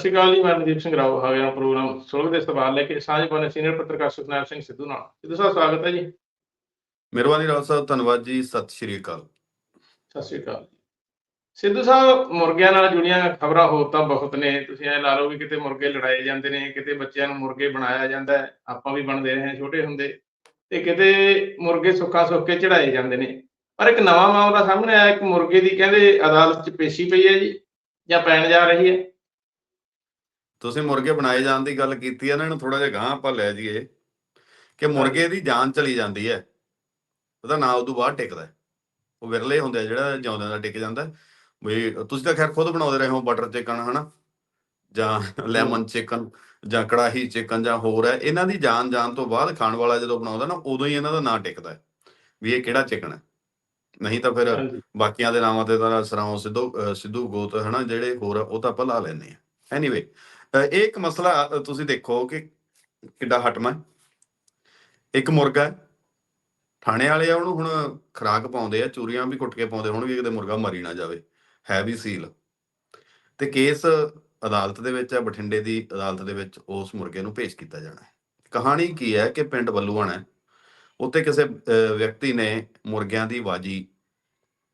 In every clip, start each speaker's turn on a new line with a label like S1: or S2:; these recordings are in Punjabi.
S1: ਸ਼੍ਰੀ ਅਕਾਲ ਜੀ ਮੈਂ ਮਨਦੀਪ ਸਿੰਘ ਰਾਓ ਹਾਵੇ ਨਾਲ ਪ੍ਰੋਗਰਾਮ ਸੋਲਵ ਦੇ ਸਵਾਲ ਲੈ ਕੇ ਸਾਂਝ ਪਾਣੇ ਸੀਨੀਅਰ ਪੱਤਰਕਾਰ ਸੁਖਨਾਮ ਸਿੰਘ ਸਿੱਧੂ ਨਾਲ। ਸਿੱਧੂ ਸਾਹਿਬ ਸਵਾਗਤ ਹੈ ਜੀ।
S2: ਮਿਹਰਬਾਨੀ ਰਾਓ ਸਾਹਿਬ ਧੰਨਵਾਦ ਜੀ ਸਤਿ ਸ਼੍ਰੀ ਅਕਾਲ।
S1: ਸਤਿ ਸ਼੍ਰੀ ਅਕਾਲ ਸਿੱਧੂ ਸਾਹਿਬ ਮੁਰਗਿਆਂ ਨਾਲ ਜੁੜੀਆਂ ਖਬਰਾਂ ਹੋ ਤਾਂ ਬਹੁਤ ਨੇ। ਤੁਸੀਂ ਐ ਲਾ ਲਓ ਵੀ ਕਿਤੇ ਮੁਰਗੇ ਲੜਾਏ ਜਾਂਦੇ ਨੇ ਕਿਤੇ ਬੱਚਿਆਂ ਨੂੰ ਮੁਰਗੇ ਬਣਾਇਆ ਜਾਂਦਾ ਹੈ ਆਪਾਂ ਵੀ ਬਣਦੇ ਰਹੇ ਹਾਂ ਛੋਟੇ ਹੁੰਦੇ ਤੇ ਕਿਤੇ ਮੁਰਗੇ ਸੁੱਕਾ ਸੁੱਕ ਕੇ ਚੜਾਏ ਜਾਂਦੇ ਨੇ। ਪਰ ਇੱਕ ਨਵਾਂ ਮਾਮਲਾ ਸਾਹਮਣੇ ਆਇਆ ਇੱਕ ਮੁਰਗੇ ਦੀ ਕਹਿੰਦੇ ਅਦਾਲਤ 'ਚ ਪੇਸ਼ੀ ਪਈ ਹੈ ਜੀ ਜਾਂ ਪੈਣ ਜਾ ਰਹੀ ਹੈ।
S2: ਤੁਸੀਂ ਮੁਰਗੇ ਬਣਾਏ ਜਾਣ ਦੀ ਗੱਲ ਕੀਤੀ ਹੈ ਨਾ ਇਹਨੂੰ ਥੋੜਾ ਜਿਹਾ ਗਾਂ ਆਪਾਂ ਲੈ ਜਾਈਏ ਕਿ ਮੁਰਗੇ ਦੀ ਜਾਨ ਚਲੀ ਜਾਂਦੀ ਹੈ। ਉਹਦਾ ਨਾਂ ਉਦੋਂ ਬਾਅਦ ਟਿਕਦਾ। ਉਹ ਵਿਰਲੇ ਹੁੰਦੇ ਆ ਜਿਹੜਾ ਜਿਉਂਦਿਆਂ ਦਾ ਟਿਕ ਜਾਂਦਾ। ਵੀ ਤੁਸੀਂ ਤਾਂ ਖੈਰ ਖੁਦ ਬਣਾਉਂਦੇ ਰਹੇ ਹੋ ਬਟਰ ਚਿਕਨ ਹਨਾ? ਜਾਂ ਲੈਮਨ ਚਿਕਨ ਜਾਂ ਕੜਾਹੀ ਚਿਕਨ ਜਾਂ ਹੋਰ ਹੈ। ਇਹਨਾਂ ਦੀ ਜਾਨ ਜਾਣ ਤੋਂ ਬਾਅਦ ਖਾਣ ਵਾਲਾ ਜਦੋਂ ਬਣਾਉਂਦਾ ਨਾ ਉਦੋਂ ਹੀ ਇਹਨਾਂ ਦਾ ਨਾਂ ਟਿਕਦਾ ਹੈ। ਵੀ ਇਹ ਕਿਹੜਾ ਚਿਕਨ ਹੈ? ਨਹੀਂ ਤਾਂ ਫਿਰ ਬਾਕੀਆਂ ਦੇ ਨਾਮਾਂ ਤੇ ਤਾਂ ਸਰਾਉ ਸਿੱਧੂ ਸਿੱਧੂ ਗੋਤ ਹਨਾ ਜਿਹੜੇ ਹੋਰ ਉਹ ਤਾਂ ਆਪਾਂ ਲਾ ਲੈਂਦੇ ਆ ਐਨੀਵੇ ਇਹ ਇੱਕ ਮਸਲਾ ਤੁਸੀਂ ਦੇਖੋ ਕਿ ਕਿੱਡਾ ਹਟਮਾ ਇੱਕ ਮੁਰਗਾ ਹੈ। ਥਾਣੇ ਵਾਲੇ ਆ, ਉਹਨੂੰ ਹੁਣ ਖਰਾਕ ਪਾਉਂਦੇ ਆ, ਚੂਰੀਆਂ ਵੀ ਕੁੱਟ ਕੇ ਪਾਉਂਦੇ ਹੋਣਗੇ ਕਿਤੇ ਮੁਰਗਾ ਮਰੀ ਨਾ ਜਾਵੇ। ਹੈ ਵੀ ਸੀਲ। ਤੇ ਕੇਸ ਅਦਾਲਤ ਦੇ ਵਿੱਚ ਹੈ ਬਠਿੰਡੇ ਦੀ ਅਦਾਲਤ ਦੇ ਵਿੱਚ ਉਸ ਮੁਰਗੇ ਨੂੰ ਪੇਸ਼ ਕੀਤਾ ਜਾਣਾ ਹੈ। ਕਹਾਣੀ ਕੀ ਹੈ ਕਿ ਪਿੰਡ ਬੱਲੂਆਣਾ ਹੈ। ਉੱਥੇ ਕਿਸੇ ਵਿਅਕਤੀ ਨੇ ਮੁਰਗਿਆਂ ਦੀ ਬਾਜੀ,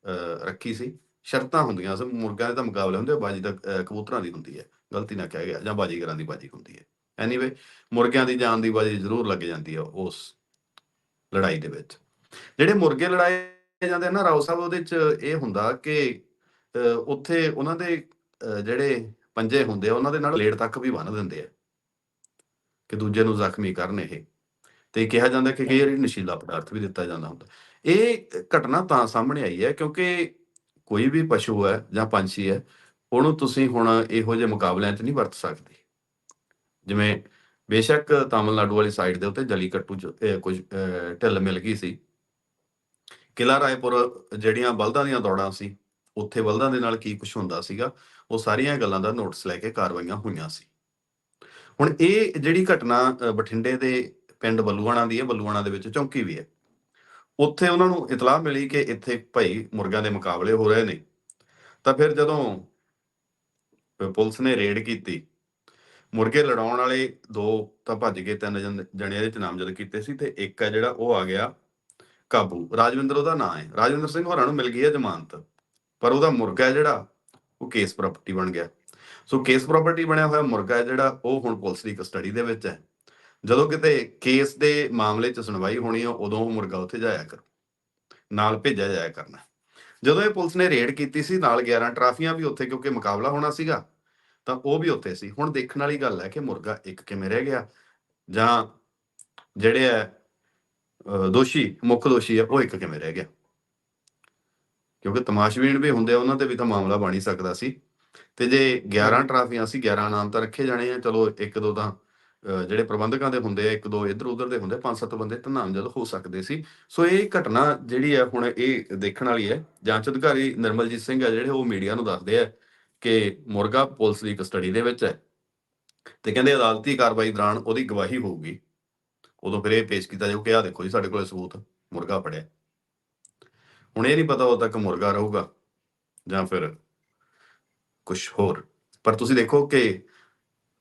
S2: ਅਹ, ਰੱਖੀ ਸੀ। ਸ਼ਰਤਾਂ ਹੁੰਦੀਆਂ ਸੀ ਮੁਰਗਿਆਂ ਦੇ ਤਾਂ ਮੁਕਾਬਲੇ ਹੁੰਦੇ ਬਾਜੀ ਤਾਂ ਕਬੂਤਰਾਂ ਦੀ ਹੁੰਦੀ ਹੈ। ਗਲਤੀ ਨਾ ਕਿਹਾ ਗਿਆ ਜਾਂ ਬਾਜੀਗਰਾਂ ਦੀ ਬਾਜੀ ਹੁੰਦੀ ਹੈ। ਐਨੀਵੇ ਮੁਰਗਿਆਂ ਦੀ ਜਾਨ ਦੀ ਬਾਜੀ ਜ਼ਰੂਰ ਲੱਗ ਜਾਂਦੀ ਹੈ ਉਸ ਲੜਾਈ ਦੇ ਵਿੱਚ। ਜਿਹੜੇ ਮੁਰਗੇ ਲੜਾਏ ਜਾਂਦੇ ਨਾ, ਰਾਓ ਸਾਹਿਬ, ਉਹਦੇ ਚ ਇਹ ਹੁੰਦਾ ਕਿ ਉੱਥੇ ਉਹਨਾਂ ਦੇ ਜਿਹੜੇ ਪੰਜੇ ਹੁੰਦੇ ਆ, ਉਹਨਾਂ ਦੇ ਨਾਲ ਲੇਡ ਤੱਕ ਵੀ ਬੰਨ ਦਿੰਦੇ ਆ ਕਿ ਦੂਜੇ ਨੂੰ ਜ਼ਖਮੀ ਕਰਨ ਇਹ। ਤੇ ਕਿਹਾ ਜਾਂਦਾ ਕਿ ਕਈ ਵਾਰੀ ਨਸ਼ੀਲਾ ਪਦਾਰਥ ਵੀ ਦਿੱਤਾ ਜਾਂਦਾ ਹੁੰਦਾ। ਇਹ ਘਟਨਾ ਤਾਂ ਸਾਹਮਣੇ ਆਈ ਹੈ ਕਿਉਂਕਿ ਕੋਈ ਵੀ ਪਸ਼ੂ ਹੈ ਜਾਂ ਪੰਛੀ ਹੈ ਉਹਨੂੰ ਤੁਸੀਂ ਹੁਣ ਇਹੋ ਜਿਹੇ ਮੁਕਾਬਲਿਆਂ 'ਚ ਨਹੀਂ ਵਰਤ ਸਕਦੇ। ਜਿਵੇਂ ਬੇਸ਼ੱਕ ਤਾਮਿਲਨਾਡੂ ਵਾਲੀ ਸਾਈਡ ਦੇ ਉੱਤੇ ਜਲੀਕੱਟੂ 'ਚ ਕੁਝ ਢਿੱਲ ਮਿਲ ਗਈ ਸੀ। ਕਿਲਾ ਰਾਏਪੁਰ ਜਿਹੜੀਆਂ ਬਲਦਾਂ ਦੀਆਂ ਦੌੜਾਂ ਸੀ, ਉੱਥੇ ਬਲਦਾਂ ਦੇ ਨਾਲ ਕੀ ਕੁਝ ਹੁੰਦਾ ਸੀਗਾ, ਉਹ ਸਾਰੀਆਂ ਗੱਲਾਂ ਦਾ ਨੋਟਿਸ ਲੈ ਕੇ ਕਾਰਵਾਈਆਂ ਹੋਈਆਂ ਸੀ। ਹੁਣ ਇਹ ਜਿਹੜੀ ਘਟਨਾ ਬਠਿੰਡੇ ਦੇ ਪਿੰਡ ਬੱਲੂਆਣਾ ਦੀ ਹੈ, ਬੱਲੂਆਣਾ ਦੇ ਵਿੱਚ ਚੌਂਕੀ ਵੀ ਹੈ। ਉੱਥੇ ਉਹਨਾਂ ਨੂੰ ਇਤਲਾਹ ਮਿਲੀ ਕਿ ਇੱਥੇ ਭਾਈ ਮੁਰਗਾਂ ਦੇ ਮੁਕਾਬਲੇ ਹੋ ਰਹੇ ਨੇ। ਤਾਂ ਫਿਰ ਜਦੋਂ ਪੁਲਿਸ ਨੇ ਰੇਡ ਕੀਤੀ। ਮੁਰਗੇ ਲੜਾਉਣ ਵਾਲੇ ਦੋ ਤਾਂ ਭੱਜ ਗਏ, ਤਿੰਨ ਜਣੇ ਇਹਦੇ ਚ ਨਾਮਜ਼ਦ ਕੀਤੇ ਸੀ ਤੇ ਇੱਕ ਹੈ ਜਿਹੜਾ ਉਹ ਆ ਗਿਆ ਕਾਬੂ। ਰਾਜਵਿੰਦਰ ਉਹਦਾ ਨਾਂ ਹੈ। ਰਾਜਵਿੰਦਰ ਸਿੰਘ ਹੋਰਾਂ ਨੂੰ ਮਿਲ ਗਈ ਹੈ ਜ਼ਮਾਨਤ, ਪਰ ਉਹਦਾ ਮੁਰਗਾ ਜਿਹੜਾ, ਉਹ ਕੇਸ ਪ੍ਰਾਪਰਟੀ ਬਣ ਗਿਆ। ਸੋ ਕੇਸ ਪ੍ਰਾਪਰਟੀ ਬਣਿਆ ਹੋਇਆ ਮੁਰਗਾ ਹੈ ਜਿਹੜਾ, ਉਹ ਹੁਣ ਪੁਲਿਸ ਦੀ ਕਸਟਡੀ ਦੇ ਵਿੱਚ ਹੈ। ਜਦੋਂ ਕਿਤੇ ਕੇਸ ਦੇ ਮਾਮਲੇ 'ਚ ਸੁਣਵਾਈ ਹੋਣੀ ਹੈ ਉਦੋਂ ਉਹ ਮੁਰਗਾ ਉੱਥੇ ਜਾਇਆ ਕਰ, ਨਾਲ ਭੇਜਿਆ ਜਾਇਆ ਕਰਨਾ। ਜਦੋਂ ਇਹ ਪੁਲਿਸ ਨੇ ਰੇਡ ਕੀਤੀ ਸੀ ਨਾਲ 11 ਟਰਾਫੀਆਂ ਵੀ ਉੱਥੇ ਕਿਉਂਕਿ ਮੁਕਾਬਲਾ ਹੋਣਾ ਸੀਗਾ ਤਾਂ ਉਹ ਵੀ ਉੱਥੇ ਸੀ। ਹੁਣ ਦੇਖਣ ਵਾਲੀ ਗੱਲ ਹੈ ਕਿ ਮੁਰਗਾ ਇੱਕ ਕਿਵੇਂ ਰਹਿ ਗਿਆ ਜਾਂ ਜਿਹੜੇ ਹੈ ਦੋਸ਼ੀ ਮੁੱਖ ਦੋਸ਼ੀ ਹੈ ਉਹ ਇੱਕ ਕਿਵੇਂ ਰਹਿ ਗਿਆ। ਕਿਉਂਕਿ ਤਮਾਸ਼ਬੀਨ ਵੀ ਹੁੰਦੇ ਆ ਉਹਨਾਂ ਤੇ ਵੀ ਤਾਂ ਮਾਮਲਾ ਬਣ ਹੀ ਸਕਦਾ ਸੀ। ਤੇ ਜੇ 11 ਟਰਾਫੀਆਂ ਸੀ 11 ਨਾਮ ਤਾਂ ਰੱਖੇ ਜਾਣੇ ਆ ਚਲੋ ਇੱਕ ਦੋ ਤਾਂ ਜਿਹੜੇ ਪ੍ਰਬੰਧਕਾਂ ਦੇ ਹੁੰਦੇ ਇੱਕ ਦੋ ਇੱਧਰ ਉੱਧਰ ਦੇ ਹੁੰਦੇ ਪੰਜ ਸੱਤ ਬੰਦੇ ਤਾਂ ਨਾਮਜ਼ਦ ਹੋ ਸਕਦੇ ਸੀ। ਸੋ ਇਹ ਘਟਨਾ ਜਿਹੜੀ ਹੈ, ਹੁਣ ਇਹ ਦੇਖਣ ਵਾਲੀ ਹੈ। ਜਾਂਚ ਅਧਿਕਾਰੀ ਨਿਰਮਲਜੀਤ ਸਿੰਘ ਆ ਜਿਹੜੇ ਉਹ ਮੀਡੀਆ ਨੂੰ ਦੱਸਦੇ ਆ ਕਿ ਮੁਰਗਾ ਪੁਲਿਸ ਦੀ ਕਸਟਡੀ ਦੇ ਵਿੱਚ ਹੈ ਤੇ ਕਹਿੰਦੇ ਅਦਾਲਤੀ ਕਾਰਵਾਈ ਦੌਰਾਨ ਉਹਦੀ ਗਵਾਹੀ ਹੋਊਗੀ। ਉਦੋਂ ਫਿਰ ਇਹ ਪੇਸ਼ ਕੀਤਾ ਜਾਊ ਕਿ ਆ ਦੇਖੋ ਜੀ, ਸਾਡੇ ਕੋਲੇ ਸਬੂਤ, ਮੁਰਗਾ ਪੜਿਆ ਹੁਣ ਇਹ ਨਹੀਂ ਪਤਾ ਉਦੋਂ ਤੱਕ ਮੁਰਗਾ ਰਹੂਗਾ ਜਾਂ ਫਿਰ ਕੁਝ ਹੋਰ। ਪਰ ਤੁਸੀਂ ਦੇਖੋ ਕਿ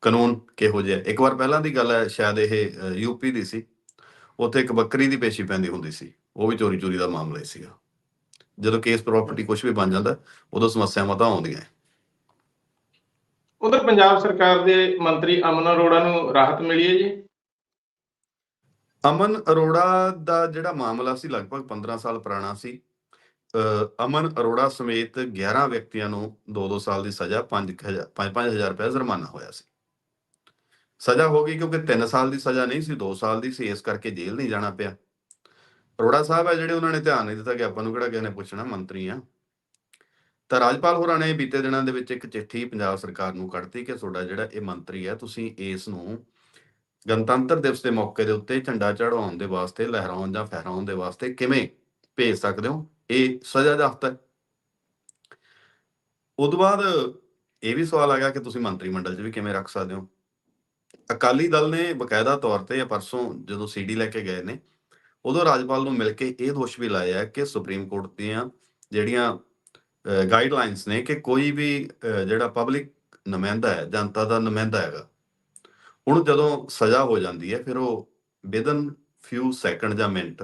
S2: ਕਾਨੂੰਨ ਕਿਹੋ ਜਿਹਾ। ਇੱਕ ਵਾਰ ਪਹਿਲਾਂ ਦੀ ਗੱਲ ਹੈ ਸ਼ਾਇਦ ਇਹ ਯੂਪੀ ਦੀ ਸੀ। ਉੱਥੇ ਇੱਕ ਬੱਕਰੀ ਦੀ ਪੇਸ਼ੀ ਪੈਂਦੀ ਹੁੰਦੀ ਸੀ। ਉਹ ਵੀ ਚੋਰੀ ਚੋਰੀ ਦਾ ਮਾਮਲਾ ਹੀ ਸੀਗਾ। ਜਦੋਂ ਕੇਸ ਪ੍ਰਾਪਰਟੀ ਕੁਝ ਵੀ ਬਣ ਜਾਂਦਾ ਉਦੋਂ ਸਮੱਸਿਆਵਾਂ ਤਾਂ ਆਉਂਦੀਆਂ। ਹੈ।
S1: ਉਧਰ ਪੰਜਾਬ ਸਰਕਾਰ ਦੇ ਮੰਤਰੀ ਅਮਨ ਅਰੋੜਾ ਨੂੰ ਰਾਹਤ ਮਿਲੀ ਹੈ ਜੀ?
S2: ਅਮਨ ਅਰੋੜਾ ਦਾ ਜਿਹੜਾ ਮਾਮਲਾ ਸੀ ਲਗਭਗ 15 ਸਾਲ ਪੁਰਾਣਾ ਸੀ। ਅਮਨ ਅਰੋੜਾ ਸਮੇਤ 11 ਵਿਅਕਤੀਆਂ ਨੂੰ 2-2 ਸਾਲ ਦੀ ਸਜ਼ਾ 5-5000 5-5000 ਰੁਪਏ ਜੁਰਮਾਨਾ ਹੋਇਆ ਸੀ। ਸਜ਼ਾ ਹੋ ਗਈ ਕਿਉਂਕਿ 3 ਸਾਲ ਦੀ ਸਜ਼ਾ ਨਹੀਂ ਸੀ 2 ਸਾਲ ਦੀ ਸੀ, ਇਸ ਕਰਕੇ ਜੇਲ੍ਹ ਨਹੀਂ ਜਾਣਾ ਪਿਆ। ਅਰੋੜਾ ਸਾਹਿਬ ਹੈ ਜਿਹੜੇ ਉਹਨਾਂ ਨੇ ਧਿਆਨ ਨਹੀਂ ਦਿੱਤਾ ਕਿ ਆਪਾਂ ਨੂੰ ਕਿਹੜਾ ਕਿਸੇ ਨੇ ਪੁੱਛਣਾ, ਮੰਤਰੀ ਆ। ਤਾਂ ਰਾਜਪਾਲ ਹੋਰਾਂ ਨੇ ਬੀਤੇ ਦਿਨਾਂ ਦੇ ਵਿੱਚ ਇੱਕ ਚਿੱਠੀ ਪੰਜਾਬ ਸਰਕਾਰ ਨੂੰ ਕੱਢਤੀ ਕਿ ਤੁਹਾਡਾ ਜਿਹੜਾ ਇਹ ਮੰਤਰੀ ਹੈ ਤੁਸੀਂ ਇਸ ਨੂੰ ਗਣਤੰਤਰ ਦਿਵਸ ਦੇ ਮੌਕੇ ਦੇ ਉੱਤੇ ਝੰਡਾ ਚੜਾਉਣ ਦੇ ਵਾਸਤੇ, ਲਹਿਰਾਉਣ ਜਾਂ ਫਹਿਰਾਉਣ ਦੇ ਵਾਸਤੇ ਕਿਵੇਂ ਭੇਜ ਸਕਦੇ ਹੋ? ਇਹ ਸਜ਼ਾ ਦਾ ਹਫਤਾ ਹੈ। ਉਦੋਂ ਬਾਅਦ ਇਹ ਵੀ ਸਵਾਲ ਆ ਗਿਆ ਕਿ ਤੁਸੀਂ ਮੰਤਰੀ ਮੰਡਲ 'ਚ ਵੀ ਕਿਵੇਂ ਰੱਖ ਸਕਦੇ ਹੋ? ਅਕਾਲੀ ਦਲ ਨੇ ਬਕਾਇਦਾ ਤੌਰ ਤੇ ਪਰਸੋਂ ਜਦੋਂ ਸੀਡੀ ਲੈ ਕੇ ਗਏ ਨੇ, ਉਦੋਂ ਰਾਜਪਾਲ ਨੂੰ ਮਿਲ ਕੇ ਇਹ ਦੋਸ਼ ਵੀ ਲਾਇਆ ਕਿ ਸੁਪਰੀਮ ਕੋਰਟ ਦੀਆਂ ਜਿਹੜੀਆਂ ਗਾਈਡਲਾਈਨਸ ਨੇ ਕਿ ਕੋਈ ਵੀ ਜਿਹੜਾ ਪਬਲਿਕ ਨੁਮਾਇੰਦਾ ਹੈ, ਜਨਤਾ ਦਾ ਨੁਮਾਇੰਦਾ ਹੈਗਾ ਹੁਣ ਜਦੋਂ ਸਜ਼ਾ ਹੋ ਜਾਂਦੀ ਹੈ, ਫਿਰ ਉਹ ਵਿਦਨ ਫਿਊ ਸੈਕਿੰਡ ਜਾਂ ਮਿੰਟ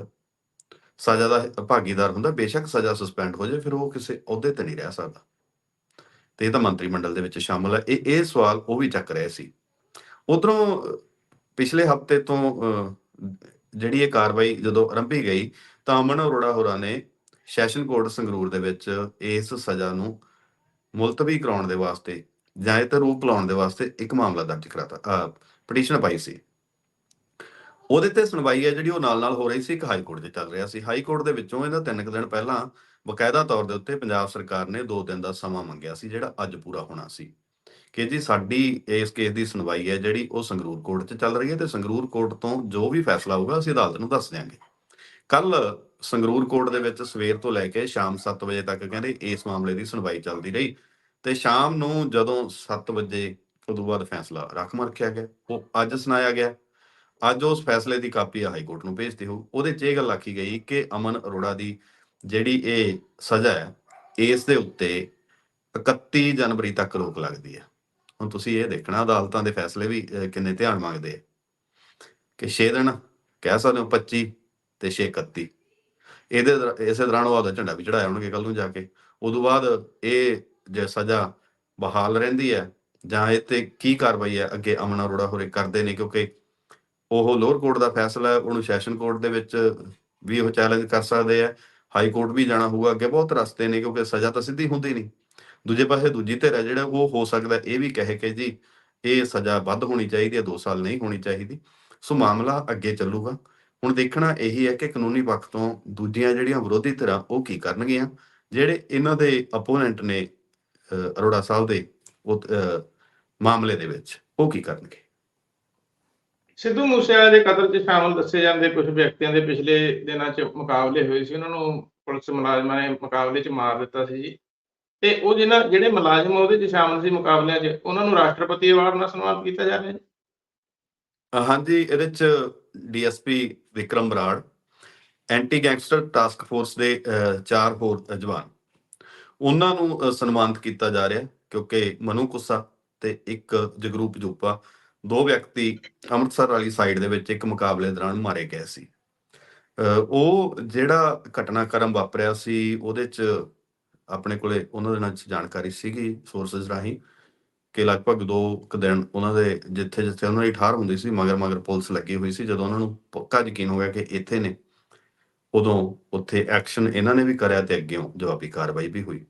S2: ਸਜ਼ਾ ਦਾ ਭਾਗੀਦਾਰ ਹੁੰਦਾ, ਬੇਸ਼ੱਕ ਸਜ਼ਾ ਸਸਪੈਂਡ ਹੋ ਜਾਏ, ਫਿਰ ਉਹ ਕਿਸੇ ਅਹੁਦੇ ਤੇ ਨਹੀਂ ਰਹਿ ਸਕਦਾ। ਤੇ ਇਹ ਤਾਂ ਮੰਤਰੀ ਮੰਡਲ ਦੇ ਵਿੱਚ ਸ਼ਾਮਲ ਹੈ। ਇਹ ਇਹ ਸਵਾਲ ਉਹ ਵੀ ਚੱਕ ਰਹੇ ਸੀ। ਉਧਰੋਂ ਪਿਛਲੇ ਹਫ਼ਤੇ ਤੋਂ ਜਿਹੜੀ ਇਹ ਕਾਰਵਾਈ ਜਦੋਂ ਆਰੰਭੀ ਗਈ, ਤਾਂ ਅਮਨ ਅਰੋੜਾ ਹੋਰਾਂ ਨੇ ਸੈਸ਼ਨ ਕੋਰਟ ਸੰਗਰੂਰ ਦੇ ਵਿੱਚ ਇਸ ਸਜ਼ਾ ਨੂੰ ਮੁਲਤਵੀ ਕਰਾਉਣ ਦੇ ਵਾਸਤੇ ਜਾਂ ਇਹ ਤੇ ਰੂਪ ਲਾਉਣ ਦੇ ਵਾਸਤੇ ਇੱਕ ਮਾਮਲਾ ਦਰਜ ਕਰਾਤਾ ਪਟੀਸ਼ਨ ਪਾਈ ਸੀ। ਉਹਦੇ ਤੇ ਸੁਣਵਾਈ ਹੈ ਜਿਹੜੀ ਉਹ ਨਾਲ-ਨਾਲ ਹੋ ਰਹੀ ਸੀ, ਇੱਕ ਹਾਈ ਕੋਰਟ 'ਚ ਚੱਲ ਰਿਹਾ ਸੀ। ਹਾਈ ਕੋਰਟ ਦੇ ਵਿੱਚੋਂ ਇਹਦਾ ਤਿੰਨ ਕੁ ਦਿਨ ਪਹਿਲਾਂ ਬਕਾਇਦਾ ਤੌਰ ਦੇ ਉੱਤੇ ਪੰਜਾਬ ਸਰਕਾਰ ਨੇ 2 ਦਿਨ ਦਾ ਸਮਾਂ ਮੰਗਿਆ ਸੀ, ਜਿਹੜਾ ਅੱਜ ਪੂਰਾ ਹੋਣਾ ਸੀ। ਕਿ ਜੀ ਸਾਡੀ ਇਸ ਕੇਸ ਦੀ ਸੁਣਵਾਈ ਹੈ ਜਿਹੜੀ ਉਹ ਸੰਗਰੂਰ ਕੋਰਟ 'ਚ ਚੱਲ ਰਹੀ ਹੈ ਤੇ ਸੰਗਰੂਰ ਕੋਰਟ ਤੋਂ ਜੋ ਵੀ ਫੈਸਲਾ ਹੋਊਗਾ ਅਸੀਂ ਅਦਾਲਤ ਨੂੰ ਦੱਸ ਦਿਆਂਗੇ। ਕੱਲ ਸੰਗਰੂਰ ਕੋਰਟ ਦੇ ਵਿੱਚ ਸਵੇਰ ਤੋਂ ਲੈ ਕੇ ਸ਼ਾਮ 7 ਵਜੇ ਤੱਕ ਕਹਿੰਦੇ ਇਸ ਮਾਮਲੇ ਦੀ ਸੁਣਵਾਈ ਚੱਲਦੀ ਰਹੀ ਤੇ ਸ਼ਾਮ ਨੂੰ ਜਦੋਂ 7 ਵਜੇ ਉਦੋਂ ਬਾਅਦ ਫੈਸਲਾ ਰੱਖਮ ਰੱਖਿਆ ਗਿਆ, ਉਹ ਅੱਜ ਸੁਣਾਇਆ ਗਿਆ। ਅੱਜ ਉਸ ਫੈਸਲੇ ਦੀ ਕਾਪੀ ਹਾਈ ਕੋਰਟ ਨੂੰ ਭੇਜਦੇ ਹੋ ਉਹਦੇ 'ਚ ਇਹ ਗੱਲ ਆਖੀ ਗਈ ਕਿ ਅਮਨ ਅਰੋੜਾ ਦੀ ਜਿਹੜੀ ਇਹ ਸਜ਼ਾ ਹੈ, ਇਸ ਦੇ ਉੱਤੇ 31 ਜਨਵਰੀ ਤੱਕ ਰੋਕ ਲੱਗਦੀ ਹੈ। ਹੁਣ ਤੁਸੀਂ ਇਹ ਦੇਖਣਾ ਅਦਾਲਤਾਂ ਦੇ ਫੈਸਲੇ ਵੀ ਕਿੰਨੇ ਧਿਆਨ ਮੰਗਦੇ ਆ। ਕਿ 6 ਦਿਨ ਕਹਿ ਸਕਦੇ ਹੋ 25 ਤੇ 6 31 ਇਹਦੇ ਇਸੇ ਦੌਰਾਨ ਉਹ ਆਦਾ ਝੰਡਾ ਵੀ ਚੜਾਇਆ ਹੋਣਗੇ ਕੱਲ ਨੂੰ ਜਾ ਕੇ। ਉਦੋਂ ਬਾਅਦ ਇਹ ਜੇ ਸਜ਼ਾ ਬਹਾਲ ਰਹਿੰਦੀ ਹੈ, ਜਾਂ ਇਹ ਤੇ ਕੀ ਕਾਰਵਾਈ ਹੈ, ਅੱਗੇ ਅਮਨ ਅਰੋੜਾ ਹੋਰੇ ਕਰਦੇ ਨੇ, ਕਿਉਂਕਿ ਉਹ ਲੋਅਰ ਕੋਰਟ ਦਾ ਫੈਸਲਾ ਉਹਨੂੰ ਸੈਸ਼ਨ ਕੋਰਟ ਦੇ ਵਿੱਚ ਵੀ ਉਹ ਚੈਲੰਜ ਕਰ ਸਕਦੇ ਆ। ਹਾਈ ਕੋਰਟ ਵੀ ਜਾਣਾ ਹੋਊਗਾ, ਅੱਗੇ ਬਹੁਤ ਰਸਤੇ ਨੇ, ਕਿਉਂਕਿ ਸਜ਼ਾ ਤਾਂ ਸਿੱਧੀ ਹੁੰਦੀ ਨਹੀਂ। ਦੂਜੇ ਪਾਸੇ ਦੂਜੀ ਧਿਰ ਹੈ ਜਿਹੜਾ ਉਹ ਹੋ ਸਕਦਾ ਇਹ ਵੀ ਕਹੇ ਕਿ ਜੀ ਇਹ ਸਜ਼ਾ ਵੱਧ ਹੋਣੀ ਚਾਹੀਦੀ ਹੈ 2 ਸਾਲ ਨਹੀਂ ਹੋਣੀ ਚਾਹੀਦੀ। ਸੋ ਮਾਮਲਾ ਅੱਗੇ ਚੱਲੂਗਾ। ਹੁਣ ਦੇਖਣਾ ਇਹੀ ਹੈ ਕਿ ਕਾਨੂੰਨੀ ਪੱਖ ਤੋਂ ਦੂਜੀਆਂ ਜਿਹੜੀਆਂ ਵਿਰੋਧੀ ਧਿਰਾਂ ਉਹ ਕੀ ਕਰਨਗੀਆਂ? ਜਿਹੜੇ ਇਹਨਾਂ ਦੇ ਅਪੋਨੈਂਟ ਨੇ ਅਰੋੜਾ ਸਾਹਿਬ ਦੇ ਉਹ ਮਾਮਲੇ ਦੇ ਵਿੱਚ ਉਹ ਕੀ ਕਰਨਗੇ?
S1: ਸਿੱਧੂ ਮੂਸੇਵਾਲੇ ਦੇ ਕਤਲ 'ਚ ਸ਼ਾਮਲ ਦੱਸੇ ਜਾਂਦੇ ਕੁਝ ਵਿਅਕਤੀਆਂ ਦੇ ਪਿਛਲੇ ਦਿਨਾਂ 'ਚ ਮੁਕਾਬਲੇ ਹੋਏ ਸੀ। ਉਹਨਾਂ ਨੂੰ ਪੁਲਿਸ ਮੁਲਾਜ਼ਮਾਂ ਨੇ ਮੁਕਾਬਲੇ 'ਚ ਮਾਰ ਦਿੱਤਾ ਸੀ ਜੀ। ਤੇ ਉਹ ਜਿਹਨਾਂ ਜਿਹੜੇ ਮੁਲਾਜ਼ਮ ਉਹਦੇ 'ਚ ਸ਼ਾਮਲ ਸੀ ਮੁਕਾਬਲਿਆਂ 'ਚ ਉਹਨਾਂ ਨੂੰ ਰਾਸ਼ਟਰਪਤੀ ਅਵਾਰਡ ਨਾਲ ਸਨਮਾਨਿਤ ਕੀਤਾ ਜਾ ਰਿਹਾ ਜੀ।
S2: ਹਾਂਜੀ ਇਹਦੇ ਚ DSP Vikram Brar anti gangster task force ਦੇ ਚਾਰ ਹੋਰ ਜਵਾਨ। ਉਹਨਾਂ ਨੂੰ ਸਨਮਾਨਿਤ ਕੀਤਾ ਜਾ ਰਿਹਾ ਕਿਉਂਕਿ ਮਨੂ ਕੁੱਸਾ ਤੇ ਇੱਕ ਜਗਰੂਪ ਜੂਪਾ ਦੋ ਵਿਅਕਤੀ ਅੰਮ੍ਰਿਤਸਰ ਵਾਲੀ ਸਾਈਡ ਦੇ ਵਿੱਚ ਇੱਕ ਮੁਕਾਬਲੇ ਦੌਰਾਨ ਮਾਰੇ ਗਏ ਸੀ। ਅਹ, ਉਹ ਜਿਹੜਾ ਘਟਨਾਕ੍ਰਮ ਵਾਪਰਿਆ ਸੀ ਉਹਦੇ ਚ ਆਪਣੇ ਕੋਲੇ ਉਹਨਾਂ ਦੇ ਨਾਲ ਜਾਣਕਾਰੀ ਸੀਗੀ ਸੋਰਸਸ ਰਾਹੀਂ ਕਿ ਲਗਭਗ 2 ਕੁ ਦਿਨ ਉਹਨਾਂ ਦੇ ਜਿੱਥੇ ਜਿੱਥੇ ਉਹਨਾਂ ਦੀ ਠਾਰ ਹੁੰਦੀ ਸੀ, ਮਗਰ ਮਗਰ ਪੁਲਿਸ ਲੱਗੀ ਹੋਈ ਸੀ, ਜਦੋਂ ਉਹਨਾਂ ਨੂੰ ਪੱਕਾ ਯਕੀਨ ਹੋ ਗਿਆ ਕਿ ਇੱਥੇ ਨੇ, ਉਦੋਂ ਉੱਥੇ ਐਕਸ਼ਨ ਇਹਨਾਂ ਨੇ ਵੀ ਕਰਿਆ ਤੇ ਅੱਗੇੋਂ ਜਵਾਬੀ ਕਾਰਵਾਈ ਵੀ ਹੋਈ।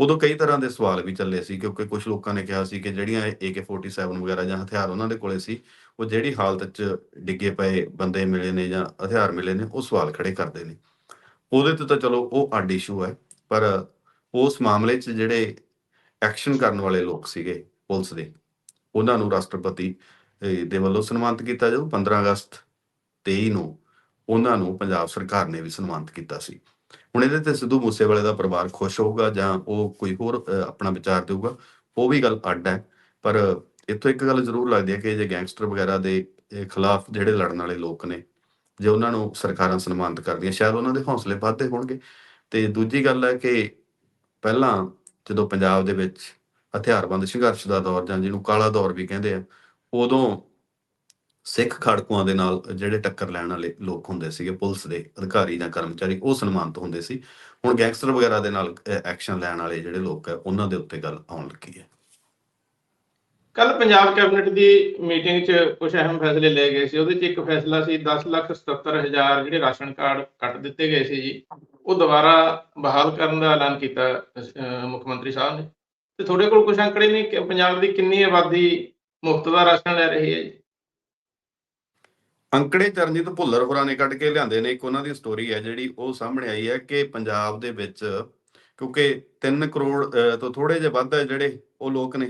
S2: ਉਦੋਂ ਕਈ ਤਰ੍ਹਾਂ ਦੇ ਸਵਾਲ ਵੀ ਚੱਲੇ ਸੀ, ਕਿਉਂਕਿ ਕੁਝ ਲੋਕਾਂ ਨੇ ਕਿਹਾ ਸੀ ਕਿ ਜਿਹੜੀਆਂ AK47 ਵਗੈਰਾ ਜਾਂ ਹਥਿਆਰ ਉਹਨਾਂ ਦੇ ਕੋਲੇ ਸੀ, ਉਹ ਜਿਹੜੀ ਹਾਲਤ 'ਚ ਡਿੱਗੇ ਪਏ ਬੰਦੇ ਮਿਲੇ ਨੇ ਜਾਂ ਹਥਿਆਰ ਮਿਲੇ ਨੇ, ਉਹ ਸਵਾਲ ਖੜੇ ਕਰਦੇ ਨੇ। ਉਹਦੇ ਤੇ ਤਾਂ ਚਲੋ ਉਹ ਅੱਡ ਇਸ਼ੂ ਹੈ, ਪਰ ਉਸ ਮਾਮਲੇ 'ਚ ਜਿਹੜੇ ਐਕਸ਼ਨ ਕਰਨ ਵਾਲੇ ਲੋਕ ਸੀਗੇ ਪੁਲਿਸ ਦੇ, ਉਹਨਾਂ ਨੂੰ ਰਾਸ਼ਟਰਪਤੀ ਦੇ ਵੱਲੋਂ ਸਨਮਾਨਿਤ ਕੀਤਾ ਜਾਊ। 15 ਅਗਸਤ 23 ਨੂੰ ਉਹਨਾਂ ਨੂੰ ਪੰਜਾਬ ਸਰਕਾਰ ਨੇ ਵੀ ਸਨਮਾਨਿਤ ਕੀਤਾ ਸੀ। ਹੁਣ ਇਹਦੇ ਤੇ ਸਿੱਧੂ ਮੂਸੇਵਾਲੇ ਦਾ ਪਰਿਵਾਰ ਖੁਸ਼ ਹੋਊਗਾ ਜਾਂ ਉਹ ਕੋਈ ਹੋਰ ਆਪਣਾ ਵਿਚਾਰ ਦੇਊਗਾ, ਉਹ ਵੀ ਗੱਲ ਅੱਡ ਹੈ। ਪਰ ਇੱਥੋਂ ਇੱਕ ਗੱਲ ਜ਼ਰੂਰ ਲੱਗਦੀ ਹੈ ਕਿ ਜੇ ਗੈਂਗਸਟਰ ਵਗੈਰਾ ਦੇ ਖਿਲਾਫ ਜਿਹੜੇ ਲੜਨ ਵਾਲੇ ਲੋਕ ਨੇ, ਜੇ ਉਹਨਾਂ ਨੂੰ ਸਰਕਾਰਾਂ ਸਨਮਾਨਿਤ ਕਰਦੀਆਂ, ਸ਼ਾਇਦ ਉਹਨਾਂ ਦੇ ਹੌਸਲੇ ਵੱਧਦੇ ਹੋਣਗੇ। ਤੇ ਦੂਜੀ ਗੱਲ ਹੈ ਕਿ ਪਹਿਲਾਂ ਜਦੋਂ ਪੰਜਾਬ ਦੇ ਵਿੱਚ ਹਥਿਆਰਬੰਦ ਸੰਘਰਸ਼ ਦਾ ਦੌਰ ਜਾਂ ਜਿਹਨੂੰ ਕਾਲਾ ਦੌਰ ਵੀ ਕਹਿੰਦੇ ਆ, ਉਦੋਂ ਸਿੱਖ ਖੜਕੂਆਂ ਦੇ ਨਾਲ ਜਿਹੜੇ ਟੱਕਰ ਲੈਣ ਵਾਲੇ ਲੋਕ ਹੁੰਦੇ ਸੀਗੇ, ਪੁਲਿਸ ਦੇ ਅਧਿਕਾਰੀ ਜਾਂ ਕਰਮਚਾਰੀ, ਉਹ ਸਨਮਾਨਿਤ ਹੁੰਦੇ ਸੀ। ਹੁਣ ਗੈਂਗਸਟਰ ਵਗੈਰਾ ਦੇ ਨਾਲ ਐਕਸ਼ਨ ਲੈਣ ਵਾਲੇ ਜਿਹੜੇ ਲੋਕ ਹੈ ਉਹਨਾਂ ਦੇ ਉੱਤੇ ਗੱਲ ਆਉਣ ਲੱਗੀ ਹੈ।
S1: ਕੱਲ ਪੰਜਾਬ ਕੈਬਨਿਟ ਦੀ ਮੀਟਿੰਗ 'ਚ ਕੁਝ ਅਹਿਮ ਫੈਸਲੇ ਲਏ ਗਏ ਸੀ। ਉਹਦੇ 'ਚ ਇੱਕ ਫੈਸਲਾ ਸੀ 10 ਲੱਖ 77 ਹਜ਼ਾਰ ਜਿਹੜੇ ਰਾਸ਼ਨ ਕਾਰਡ ਕੱਟ ਦਿੱਤੇ ਗਏ ਸੀ ਜੀ। ਉਹ ਦੁਬਾਰਾ ਬਹਾਲ ਕਰਨ ਦਾ ਐਲਾਨ ਕੀਤਾ ਮੁੱਖ ਮੰਤਰੀ ਸਾਹਿਬ ਨੇ। ਤੇ ਤੁਹਾਡੇ ਕੋਲ ਕੁਝ ਅੰਕੜੇ ਨੇ ਕਿ ਪੰਜਾਬ ਦੀ ਕਿੰਨੀ ਆਬਾਦੀ ਮੁਫਤ ਦਾ ਰਾਸ਼ਨ ਲੈ ਰਹੀ ਹੈ ਜੀ?
S2: ਅੰਕੜੇ ਚਰਨਜੀਤ ਭੁੱਲਰ ਹੋਰਾਂ ਨੇ ਕੱਢ ਕੇ ਲਿਆਂਦੇ ਨੇ। ਇੱਕ ਉਹਨਾਂ ਦੀ ਸਟੋਰੀ ਹੈ ਜਿਹੜੀ ਉਹ ਸਾਹਮਣੇ ਆਈ ਹੈ ਕਿ ਪੰਜਾਬ ਦੇ ਵਿੱਚ ਕਿਉਂਕਿ 3 ਕਰੋੜ ਤੋਂ ਥੋੜੇ ਜਿਹਾ ਵੱਧ ਹੈ ਜਿਹੜੇ ਉਹ ਲੋਕ ਨੇ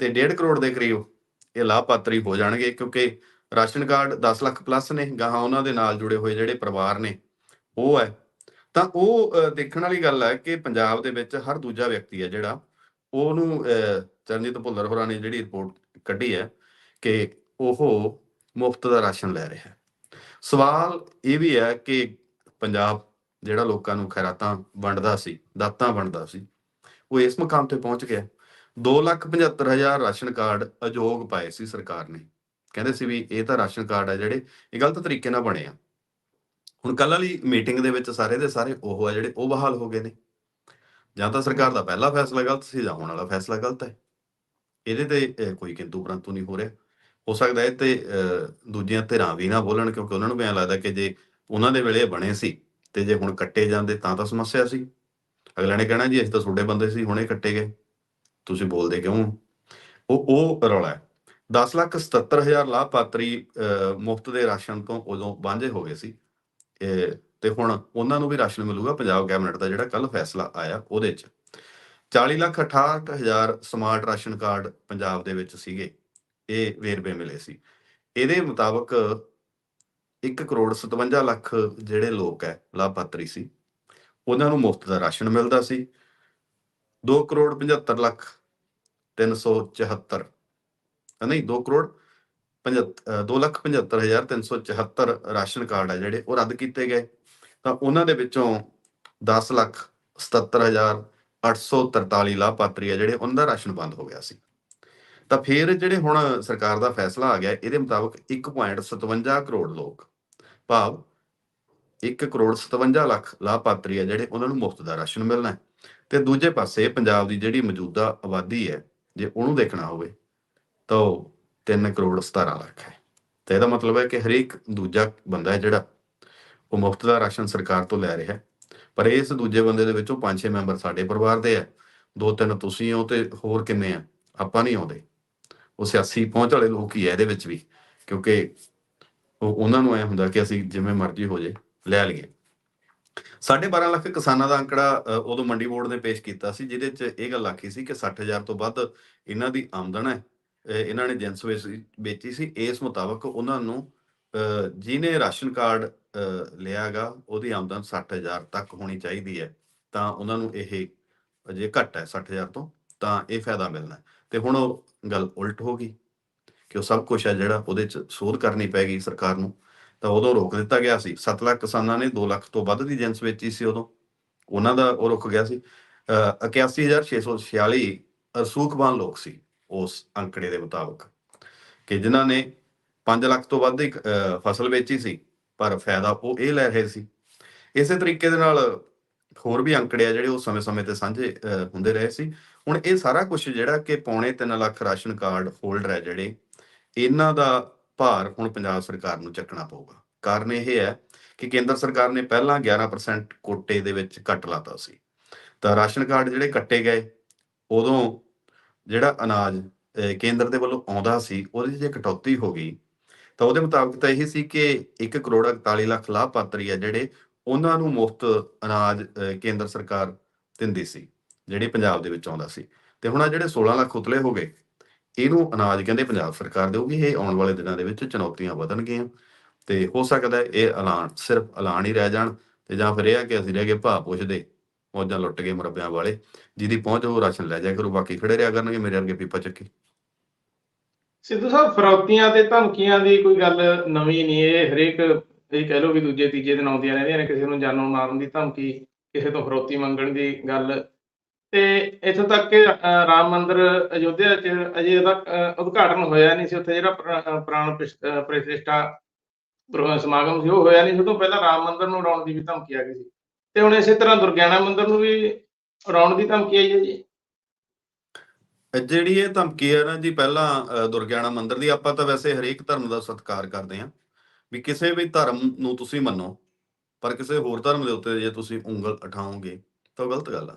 S2: ਤੇ 1.5 ਕਰੋੜ ਦੇ ਕਰੀਬ ਇਹ ਲਾਭਪਾਤਰੀ ਹੋ ਜਾਣਗੇ ਕਿਉਂਕਿ ਰਾਸ਼ਨ ਕਾਰਡ 10 ਲੱਖ ਪਲੱਸ ਨੇ। ਗਾਹਾਂ ਉਹਨਾਂ ਦੇ ਨਾਲ ਜੁੜੇ ਹੋਏ ਜਿਹੜੇ ਪਰਿਵਾਰ ਨੇ ਉਹ ਹੈ। ਤਾਂ ਉਹ ਦੇਖਣ ਵਾਲੀ ਗੱਲ ਹੈ ਕਿ ਪੰਜਾਬ ਦੇ ਵਿੱਚ ਹਰ ਦੂਜਾ ਵਿਅਕਤੀ ਹੈ ਜਿਹੜਾ, ਉਹਨੂੰ ਚਰਨਜੀਤ ਭੁੱਲਰ ਹੋਰਾਂ ਨੇ ਜਿਹੜੀ ਰਿਪੋਰਟ ਕੱਢੀ ਹੈ ਕਿ ਉਹ ਮੁਫਤ ਦਾ ਰਾਸ਼ਨ ਲੈ ਰਿਹਾ ਹੈ। ਸਵਾਲ ਇਹ ਵੀ ਹੈ ਕਿ ਪੰਜਾਬ ਜਿਹੜਾ ਲੋਕਾਂ ਨੂੰ ਖੈਰਾਤਾਂ ਵੰਡਦਾ ਸੀ, ਦਾਤਾਂ ਵੰਡਦਾ ਸੀ, ਉਹ ਇਸ ਮੁਕਾਮ ਤੇ ਪਹੁੰਚ ਗਿਆ। 275000 ਰਾਸ਼ਨ ਕਾਰਡ ਅਯੋਗ ਪਾਏ ਸੀ ਸਰਕਾਰ ਨੇ। ਕਹਿੰਦੇ ਸੀ ਵੀ ਇਹ ਤਾਂ ਰਾਸ਼ਨ ਕਾਰਡ ਆ ਜਿਹੜੇ ਇਹ ਗਲਤ ਤਰੀਕੇ ਨਾਲ ਬਣੇ ਆ। ਹੁਣ ਕੱਲ ਵਾਲੀ ਮੀਟਿੰਗ ਦੇ ਵਿੱਚ ਸਾਰੇ ਦੇ ਸਾਰੇ ਉਹ ਆ ਜਿਹੜੇ ਉਹ ਬਹਾਲ ਹੋ ਗਏ ਨੇ। ਜਾਂ ਤਾਂ ਸਰਕਾਰ ਦਾ ਪਹਿਲਾ ਫੈਸਲਾ ਗਲਤ ਸੀ ਜਾਂ ਹੁਣ ਵਾਲਾ ਫੈਸਲਾ ਗਲਤ ਹੈ। ਇਹਦੇ ਤੇ ਕੋਈ ਕਿੰਤੂ ਪਰੰਤੂ ਨਹੀਂ ਹੋ ਰਿਹਾ। ਹੋ ਸਕਦਾ ਹੈ ਤੇ ਦੂਜੀਆਂ ਧਿਰਾਂ ਵੀ ਨਾ ਬੋਲਣ ਕਿਉਂਕਿ ਉਹਨਾਂ ਨੂੰ ਵੀ ਐਂ ਲੱਗਦਾ ਕਿ ਜੇ ਉਹਨਾਂ ਦੇ ਵੇਲੇ ਬਣੇ ਸੀ ਤੇ ਜੇ ਹੁਣ ਕੱਟੇ ਜਾਂਦੇ ਤਾਂ ਤਾਂ ਸਮੱਸਿਆ ਸੀ। ਅਗਲੇ ਨੇ ਕਹਿਣਾ ਜੀ ਅਸੀਂ ਤਾਂ ਤੁਹਾਡੇ ਬੰਦੇ ਸੀ, ਹੁਣੇ ਕੱਟੇ ਗਏ। ਤੁਸੀਂ ਬੋਲਦੇ ਕਿਉਂ? ਉਹ ਉਹ ਰੌਲਾ ਹੈ। 10 ਲੱਖ 77 ਹਜ਼ਾਰ ਲਾਭਪਾਤਰੀ ਮੁਫਤ ਦੇ ਰਾਸ਼ਨ ਤੋਂ ਉਦੋਂ ਵਾਂਝੇ ਹੋ ਗਏ ਸੀ। ਤੇ ਹੁਣ ਉਹਨਾਂ ਨੂੰ ਵੀ ਰਾਸ਼ਨ ਮਿਲੂਗਾ ਪੰਜਾਬ ਕੈਬਨਿਟ ਦਾ ਜਿਹੜਾ ਕੱਲ ਫੈਸਲਾ ਆਇਆ ਉਹਦੇ 'ਚ। 40 lakh 68 smart ration card Punjab ਦੇ ਵਿੱਚ ਸੀਗੇ ਇਹ ਵੇਰਵੇ ਮਿਲੇ ਸੀ। ਇਹਦੇ ਮੁਤਾਬਕ 1 ਕਰੋੜ 57 ਲੱਖ ਜਿਹੜੇ ਲੋਕ ਹੈ ਲਾਭਪਾਤਰੀ ਸੀ। ਉਹਨਾਂ ਨੂੰ ਮੁਫਤ ਦਾ ਰਾਸ਼ਨ ਮਿਲਦਾ ਸੀ। 2 ਕਰੋੜ 75 ਲੱਖ 374 ਅ, ਨਹੀਂ 2 ਕਰੋੜ 2 ਲੱਖ 75 ਹਜ਼ਾਰ 374 ਰਾਸ਼ਨ ਕਾਰਡ ਆ ਜਿਹੜੇ ਉਹ ਰੱਦ ਕੀਤੇ ਗਏ। ਤਾਂ ਉਹਨਾਂ ਦੇ ਵਿੱਚੋਂ 10 ਲੱਖ 77 ਹਜ਼ਾਰ 843 ਲਾਭਪਾਤਰੀ ਆ ਜਿਹੜੇ ਉਹਨਾਂ ਦਾ ਰਾਸ਼ਨ ਬੰਦ ਹੋ ਗਿਆ ਸੀ। ਤਾਂ ਫਿਰ ਜਿਹੜੇ ਹੁਣ ਸਰਕਾਰ ਦਾ ਫੈਸਲਾ ਆ ਗਿਆ, ਇਹਦੇ ਮੁਤਾਬਕ 1.57 ਕਰੋੜ ਲੋਕ, ਭਾਵ 1 ਕਰੋੜ 57 ਲੱਖ ਲਾਭਪਾਤਰੀ ਆ ਜਿਹੜੇ ਉਹਨਾਂ ਨੂੰ ਮੁਫਤ ਦਾ ਰਾਸ਼ਨ ਮਿਲਣਾ ਹੈ। ਤੇ ਦੂਜੇ ਪਾਸੇ ਪੰਜਾਬ ਦੀ ਜਿਹੜੀ ਮੌਜੂਦਾ ਆਬਾਦੀ ਹੈ, ਜੇ ਉਹਨੂੰ ਦੇਖਣਾ ਹੋਵੇ, ਤਾਂ 3 ਕਰੋੜ 17 ਲੱਖ ਹੈ। ਤੇ ਇਹਦਾ ਮਤਲਬ ਹੈ ਕਿ ਹਰੇਕ ਦੂਜਾ ਬੰਦਾ ਹੈ ਜਿਹੜਾ ਉਹ ਮੁਫਤ ਦਾ ਰਾਸ਼ਨ ਸਰਕਾਰ ਤੋਂ ਲੈ ਰਿਹਾ ਪਰ ਇਸ ਦੂਜੇ ਬੰਦੇ ਦੇ ਵਿੱਚੋਂ 5-6 ਮੈਂਬਰ ਸਾਡੇ ਪਰਿਵਾਰ ਦੇ ਆ ਦੋ ਤਿੰਨ ਤੁਸੀਂ ਹੋ ਤੇ ਹੋਰ ਕਿੰਨੇ ਆ? ਆਪਾਂ ਨਹੀਂ ਆਉਂਦੇ। ਉਹ ਸਿਆਸੀ ਪਹੁੰਚ ਵਾਲੇ ਲੋਕ ਹੀ ਆ ਇਹਦੇ ਵਿੱਚ ਵੀ, ਕਿਉਂਕਿ ਉਹ ਉਹਨਾਂ ਨੂੰ ਐ ਹੁੰਦਾ ਕਿ ਅਸੀਂ ਜਿਵੇਂ ਮਰਜ਼ੀ ਹੋ ਜੇ, ਲੈ ਲਈਏ। 12.5 ਲੱਖ ਕਿਸਾਨਾਂ ਦਾ ਅੰਕੜਾ ਉਦੋਂ ਮੰਡੀ ਬੋਰਡ ਨੇ ਪੇਸ਼ ਕੀਤਾ ਸੀ, ਜਿਹਦੇ 'ਚ ਇਹ ਗੱਲ ਆਖੀ ਸੀ ਕਿ 60000 ਤੋਂ ਵੱਧ ਇਹਨਾਂ ਦੀ ਆਮਦਨ ਹੈ। ਇਹਨਾਂ ਨੇ ਜਿੰਸ ਵੇਚ- ਵੇਚੀ ਸੀ। ਇਸ ਮੁਤਾਬਕ ਉਹਨਾਂ ਨੂੰ ਅ, ਜਿਹਨੇ ਰਾਸ਼ਨ ਕਾਰਡ ਅ, ਲਿਆਗਾ ਉਹਦੀ ਆਮਦਨ 60000 ਤੱਕ ਹੋਣੀ ਚਾਹੀਦੀ ਹੈ। ਤਾਂ ਉਹਨਾਂ ਨੂੰ ਇਹ ਜੇ ਘੱਟ ਹੈ 60000 ਤੋਂ ਤਾਂ ਇਹ ਫਾਇਦਾ ਮਿਲਣਾ ਹੈ। ਤੇ ਹੁਣ ਉਹ ਗੱਲ ਉਲਟ ਹੋ ਗਈ ਕਿ ਉਹ ਸਭ ਕੁਝ ਹੈ ਜਿਹੜਾ ਉਹਦੇ 'ਚ ਸੋਧ ਕਰਨੀ ਪੈਗੀ ਸਰਕਾਰ ਨੂੰ। ਤਾਂ ਉਦੋਂ ਰੋਕ ਦਿੱਤਾ ਗਿਆ ਸੀ। 7 ਲੱਖ ਕਿਸਾਨਾਂ ਨੇ 2 ਲੱਖ ਤੋਂ ਵੱਧ ਦੀ ਜਿੰਸ ਵੇਚੀ ਸੀ ਉਦੋਂ। ਉਹਨਾਂ ਦਾ ਉਹ ਰੁਕ ਗਿਆ ਸੀ। ਅ, 81646 ਅਸੂਖਵਾਨ ਲੋਕ ਸੀ। ਉਸ ਅੰਕੜੇ ਦੇ ਮੁਤਾਬਕ ਕਿ ਜਿਨ੍ਹਾਂ ਨੇ 5 ਲੱਖ ਤੋਂ ਵੱਧ ਦੀ ਫਸਲ ਵੇਚੀ ਸੀ, ਪਰ ਫਾਇਦਾ ਉਹ ਇਹ ਲੈ ਰਹੇ ਸੀ। ਇਸੇ ਤਰੀਕੇ ਦੇ ਨਾਲ ਹੋਰ ਵੀ ਅੰਕੜੇ ਆ ਜਿਹੜੇ ਉਹ ਸਮੇਂ-ਸਮੇਂ ਤੇ ਸਾਂਝੇ ਹੁੰਦੇ ਰਹੇ ਸੀ। ਹੁਣ ਇਹ ਸਾਰਾ ਕੁਝ ਜਿਹੜਾ ਕਿ ਪੌਣੇ 3 ਲੱਖ ਰਾਸ਼ਨ ਕਾਰਡ ਹੋਲਡਰ ਹੈ ਜਿਹੜੇ, ਇਹਨਾਂ ਦਾ ਭਾਰ ਹੁਣ ਪੰਜਾਬ ਸਰਕਾਰ ਨੂੰ ਚੱਕਣਾ ਪਊਗਾ। ਕਾਰਨ ਇਹ ਹੈ ਕਿ ਕੇਂਦਰ ਸਰਕਾਰ ਨੇ ਪਹਿਲਾਂ 11% ਕੋਟੇ ਦੇ ਵਿੱਚ ਕੱਟ ਲਾਤਾ ਸੀ। ਤਾਂ ਰਾਸ਼ਨ ਕਾਰਡ ਜਿਹੜੇ ਕੱਟੇ ਗਏ, ਉਦੋਂ ਜਿਹੜਾ ਅਨਾਜ ਕੇਂਦਰ ਦੇ ਵੱਲੋਂ ਆਉਂਦਾ ਸੀ, ਉਹਦੇ 'ਚ ਜੇ ਕਟੌਤੀ ਹੋ ਗਈ, ਤਾਂ ਉਹਦੇ ਮੁਤਾਬਕ ਤਾਂ ਇਹ ਸੀ ਕਿ 1 ਕਰੋੜ 41 ਲੱਖ ਲਾਭਪਾਤਰੀ ਆ ਜਿਹੜੇ ਉਹਨਾਂ ਨੂੰ ਮੁਫਤ ਅਨਾਜ ਕੇਂਦਰ ਸਰਕਾਰ ਦਿੰਦੀ ਸੀ, ਜਿਹੜੀ ਪੰਜਾਬ ਦੇ ਵਿੱਚ ਆਉਂਦਾ ਸੀ। ਤੇ ਹੁਣ ਆ ਜਿਹੜੇ 16 ਲੱਖ ਉਤਲੇ ਹੋ ਗਏ, ਇਹਨੂੰ ਅਨਾਜ ਕਹਿੰਦੇ ਪੰਜਾਬ ਸਰਕਾਰ ਦੇਊਗੀ, ਇਹ ਆਉਣ ਵਾਲੇ ਦਿਨਾਂ ਦੇ ਵਿੱਚ ਚੁਣੌਤੀਆਂ ਵਧਣਗੀਆਂ। ਤੇ ਹੋ ਸਕਦਾ ਇਹ ਐਲਾਨ ਸਿਰਫ ਐਲਾਨ ਹੀ ਰਹਿ ਜਾਣ, ਤੇ ਜਾਂ ਫਿਰ ਇਹ ਆ ਕਿ ਅਸੀਂ ਰਹਿ ਗਏ ਭਾਅ ਪੁੱਛਦੇ ਮੌਜਾਂ ਲੁੱਟ ਗਏ ਮੁਰੱਬਿਆਂ ਵਾਲੇ, ਜਿਹਦੀ ਪਹੁੰਚ ਉਹ ਰਾਸ਼ਨ ਲੈ ਜਾਇਆ ਕਰੂ, ਬਾਕੀ ਖੜੇ ਰਿਹਾ ਕਰਨਗੇ ਮੇਰੇ ਵਰਗੇ ਪੀਪਾ ਚੱਕੀ।
S1: ਸਿੱਧੂ ਸਾਹਿਬ, ਫਰੌਤੀਆਂ ਤੇ ਧਮਕੀਆਂ ਦੀ ਕੋਈ ਗੱਲ ਨਵੀਂ ਨਹੀਂ ਇਹ, ਹਰੇਕ ਇਹ ਕਹਿ ਲਓ ਵੀ ਦੂਜੇ, ਤੀਜੇ ਦਿਨ ਆਉਂਦੀਆਂ ਰਹਿੰਦੀਆਂ ਨੇ, ਕਿਸੇ ਨੂੰ ਜਾਨੋਂ ਮਾਰਨ ਦੀ ਧਮਕੀ, ਕਿਸੇ ਤੋਂ ਫਰੌਤੀ ਮੰਗਣ ਦੀ ਗੱਲ। ਤੇ ਇੱਥੋਂ ਤੱਕ ਕਿ ਰਾਮ ਮੰਦਿਰ ਅਯੋਧਿਆ ਚ ਅਜੇ ਤੱਕ ਉਦਘਾਟਨ ਹੋਇਆ ਨਹੀਂ ਸੀ, ਉੱਥੇ ਜਿਹੜਾ ਪ੍ਰਾ- ਪ੍ਰਾਣ ਪ੍ਰਤਿਸ਼ਠਾ ਪ੍ਰ- ਸਮਾਗਮ ਸੀ, ਉਹ ਹੋਇਆ ਨਹੀਂ ਸੀ ਉਹ ਤੋਂ ਪਹਿਲਾਂ ਰਾਮ ਮੰਦਿਰ ਨੂੰ ਉਡਾਉਣ ਦੀ ਵੀ ਧਮਕੀ ਆ ਗਈ ਸੀ। ਤੇ ਹੁਣ ਇਸੇ ਤਰ੍ਹਾਂ ਦੁਰਗਿਆਣਾ ਮੰਦਿਰ ਨੂੰ ਵੀ ਉਡਾਉਣ ਦੀ ਧਮਕੀ ਆਈ ਹੈ ਜੀ।
S2: ਜਿਹੜੀ ਇਹ ਧਮਕੀ ਹੈ ਨਾ ਜੀ ਪਹਿਲਾਂ ਅਹ, ਦੁਰਗਿਆਣਾ ਮੰਦਿਰ ਦੀ ਆਪਾਂ ਤਾਂ ਵੈਸੇ ਹਰੇਕ ਧਰਮ ਦਾ ਸਤਿਕਾਰ ਕਰਦੇ ਹਾਂ। ਵੀ ਕਿਸੇ ਵੀ ਧਰਮ ਨੂੰ ਤੁਸੀਂ ਮੰਨੋ ਪਰ ਕਿਸੇ ਹੋਰ ਧਰਮ ਦੇ ਉੱਤੇ ਜੇ ਤੁਸੀਂ ਉਂਗਲ ਉਠਾਓਗੇ ਤਾਂ ਗਲਤ ਗੱਲ ਆ।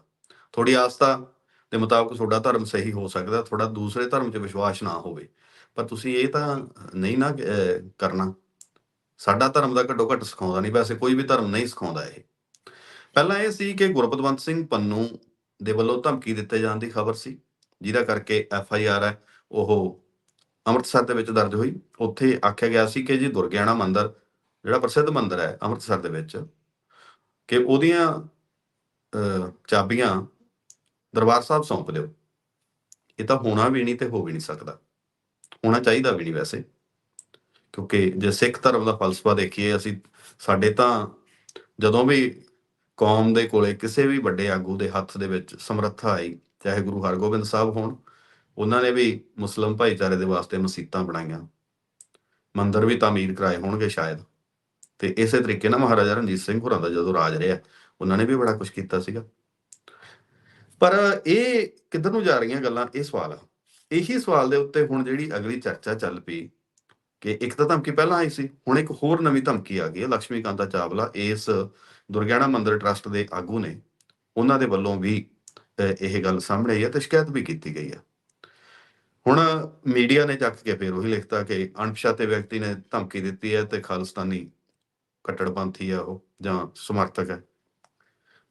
S2: ਤੁਹਾਡੀ ਆਸਥਾ ਦੇ ਮੁਤਾਬਕ ਤੁਹਾਡਾ ਧਰਮ ਸਹੀ ਹੋ ਸਕਦਾ ਤੁਹਾਡਾ ਦੂਸਰੇ ਧਰਮ 'ਚ ਵਿਸ਼ਵਾਸ ਨਾ ਹੋਵੇ। ਪਰ ਤੁਸੀਂ ਇਹ ਤਾਂ ਨਹੀਂ ਨਾ ਕਰਨਾ। ਸਾਡਾ ਧਰਮ ਦਾ ਘੱਟੋ ਘੱਟ ਸਿਖਾਉਂਦਾ ਨਹੀਂ ਵੈਸੇ ਕੋਈ ਵੀ ਧਰਮ ਨਹੀਂ ਸਿਖਾਉਂਦਾ ਇਹ। ਪਹਿਲਾਂ ਇਹ ਸੀ ਕਿ ਗੁਰਪਤਵੰਤ ਸਿੰਘ ਪੰਨੂ ਦੇ ਵੱਲੋਂ ਧਮਕੀ ਦਿੱਤੇ ਜਾਣ ਦੀ ਖਬਰ ਸੀ ਜਿਹਦਾ ਕਰਕੇ ਐਫ ਆਈ ਆਰ ਹੈ ਉਹ ਅੰਮ੍ਰਿਤਸਰ ਦੇ ਵਿੱਚ ਦਰਜ ਹੋਈ। ਉੱਥੇ ਆਖਿਆ ਗਿਆ ਸੀ ਕਿ ਜੀ ਦੁਰਗਿਆਣਾ ਮੰਦਿਰ ਜਿਹੜਾ ਪ੍ਰਸਿੱਧ ਮੰਦਿਰ ਹੈ ਅੰਮ੍ਰਿਤਸਰ ਦੇ ਵਿੱਚ ਕਿ ਉਹਦੀਆਂ ਅਹ, ਚਾਬੀਆਂ ਦਰਬਾਰ ਸਾਹਿਬ ਸੌਂਪ ਦਿਓ। ਇਹ ਤਾਂ ਹੋਣਾ ਵੀ ਨਹੀਂ ਤੇ ਹੋ ਵੀ ਨਹੀਂ ਸਕਦਾ। ਹੋਣਾ ਚਾਹੀਦਾ ਵੀ ਨਹੀਂ ਵੈਸੇ ਕਿਉਂਕਿ ਜੇ ਸਿੱਖ ਧਰਮ ਦਾ ਫਲਸਫਾ ਦੇਖੀਏ ਅਸੀਂ ਸਾਡੇ ਤਾਂ ਜਦੋਂ ਵੀ ਕੌਮ ਦੇ ਕੋਲੇ ਕਿਸੇ ਵੀ ਵੱਡੇ ਆਗੂ ਦੇ ਹੱਥ ਦੇ ਵਿੱਚ ਸਮਰੱਥਾ ਆਈ, ਚਾਹੇ ਗੁਰੂ ਹਰਗੋਬਿੰਦ ਸਾਹਿਬ ਹੋਣ, ਉਹਨਾਂ ਨੇ ਵੀ ਮੁਸਲਮ ਭਾਈਚਾਰੇ ਦੇ ਵਾਸਤੇ ਮਸਜਿਦਾਂ ਬਣਾਈਆਂ। ਮੰਦਿਰ ਵੀ ਤਾਮੀਰ ਕਰਾਏ ਹੋਣਗੇ ਸ਼ਾਇਦ। ਤੇ ਇਸੇ ਤਰੀਕੇ ਨਾਲ ਮਹਾਰਾਜਾ ਰਣਜੀਤ ਸਿੰਘ ਹੋਰਾਂ ਦਾ ਜਦੋਂ ਰਾਜ ਰਿਹਾ, ਉਹਨਾਂ ਨੇ ਵੀ ਬੜਾ ਕੁਝ ਕੀਤਾ ਸੀਗਾ। ਪਰ ਇਹ ਕਿੱਧਰ ਨੂੰ ਜਾ ਰਹੀਆਂ ਗੱਲਾਂ, ਇਹ ਸਵਾਲ ਆ। ਇਹੀ ਸਵਾਲ ਦੇ ਉੱਤੇ ਹੁਣ ਜਿਹੜੀ ਅਗਲੀ ਚਰਚਾ ਚੱਲ ਪਈ, ਕਿ ਇੱਕ ਤਾਂ ਧਮਕੀ ਪਹਿਲਾਂ ਆਈ ਸੀ, ਹੁਣ ਇੱਕ ਹੋਰ ਨਵੀਂ ਧਮਕੀ ਆ ਗਈ ਹੈ ਲక్ష్ਮੀ ਕਾਂਤਾ ਚਾਵਲਾ। ਇਸ ਦੁਰਗਿਆਣਾ ਮੰਦਿਰ ਟਰਸਟ ਦੇ ਆਗੂ ਨੇ ਉਹਨਾਂ ਦੇ ਵੱਲੋਂ ਵੀ ਇਹ ਗੱਲ ਸਾਹਮਣੇ ਆਈ ਹੈ ਤੇ ਸ਼ਿਕਾਇਤ ਵੀ ਕੀਤੀ ਗਈ ਹੈ। ਹੁਣ ਮੀਡੀਆ ਨੇ ਚੱਕ ਕੇ ਫਿਰ ਉਹੀ ਲਿਖਤਾ ਕਿ ਅਣਪਛਾਤੇ ਵਿਅਕਤੀ ਨੇ ਧਮਕੀ ਦਿੱਤੀ ਹੈ ਤੇ ਖਾਲਿਸਤਾਨੀ ਕੱਟੜਪੰਥੀ ਆ ਉਹ, ਜਾਂ ਸਮਰਥਕ ਹੈ।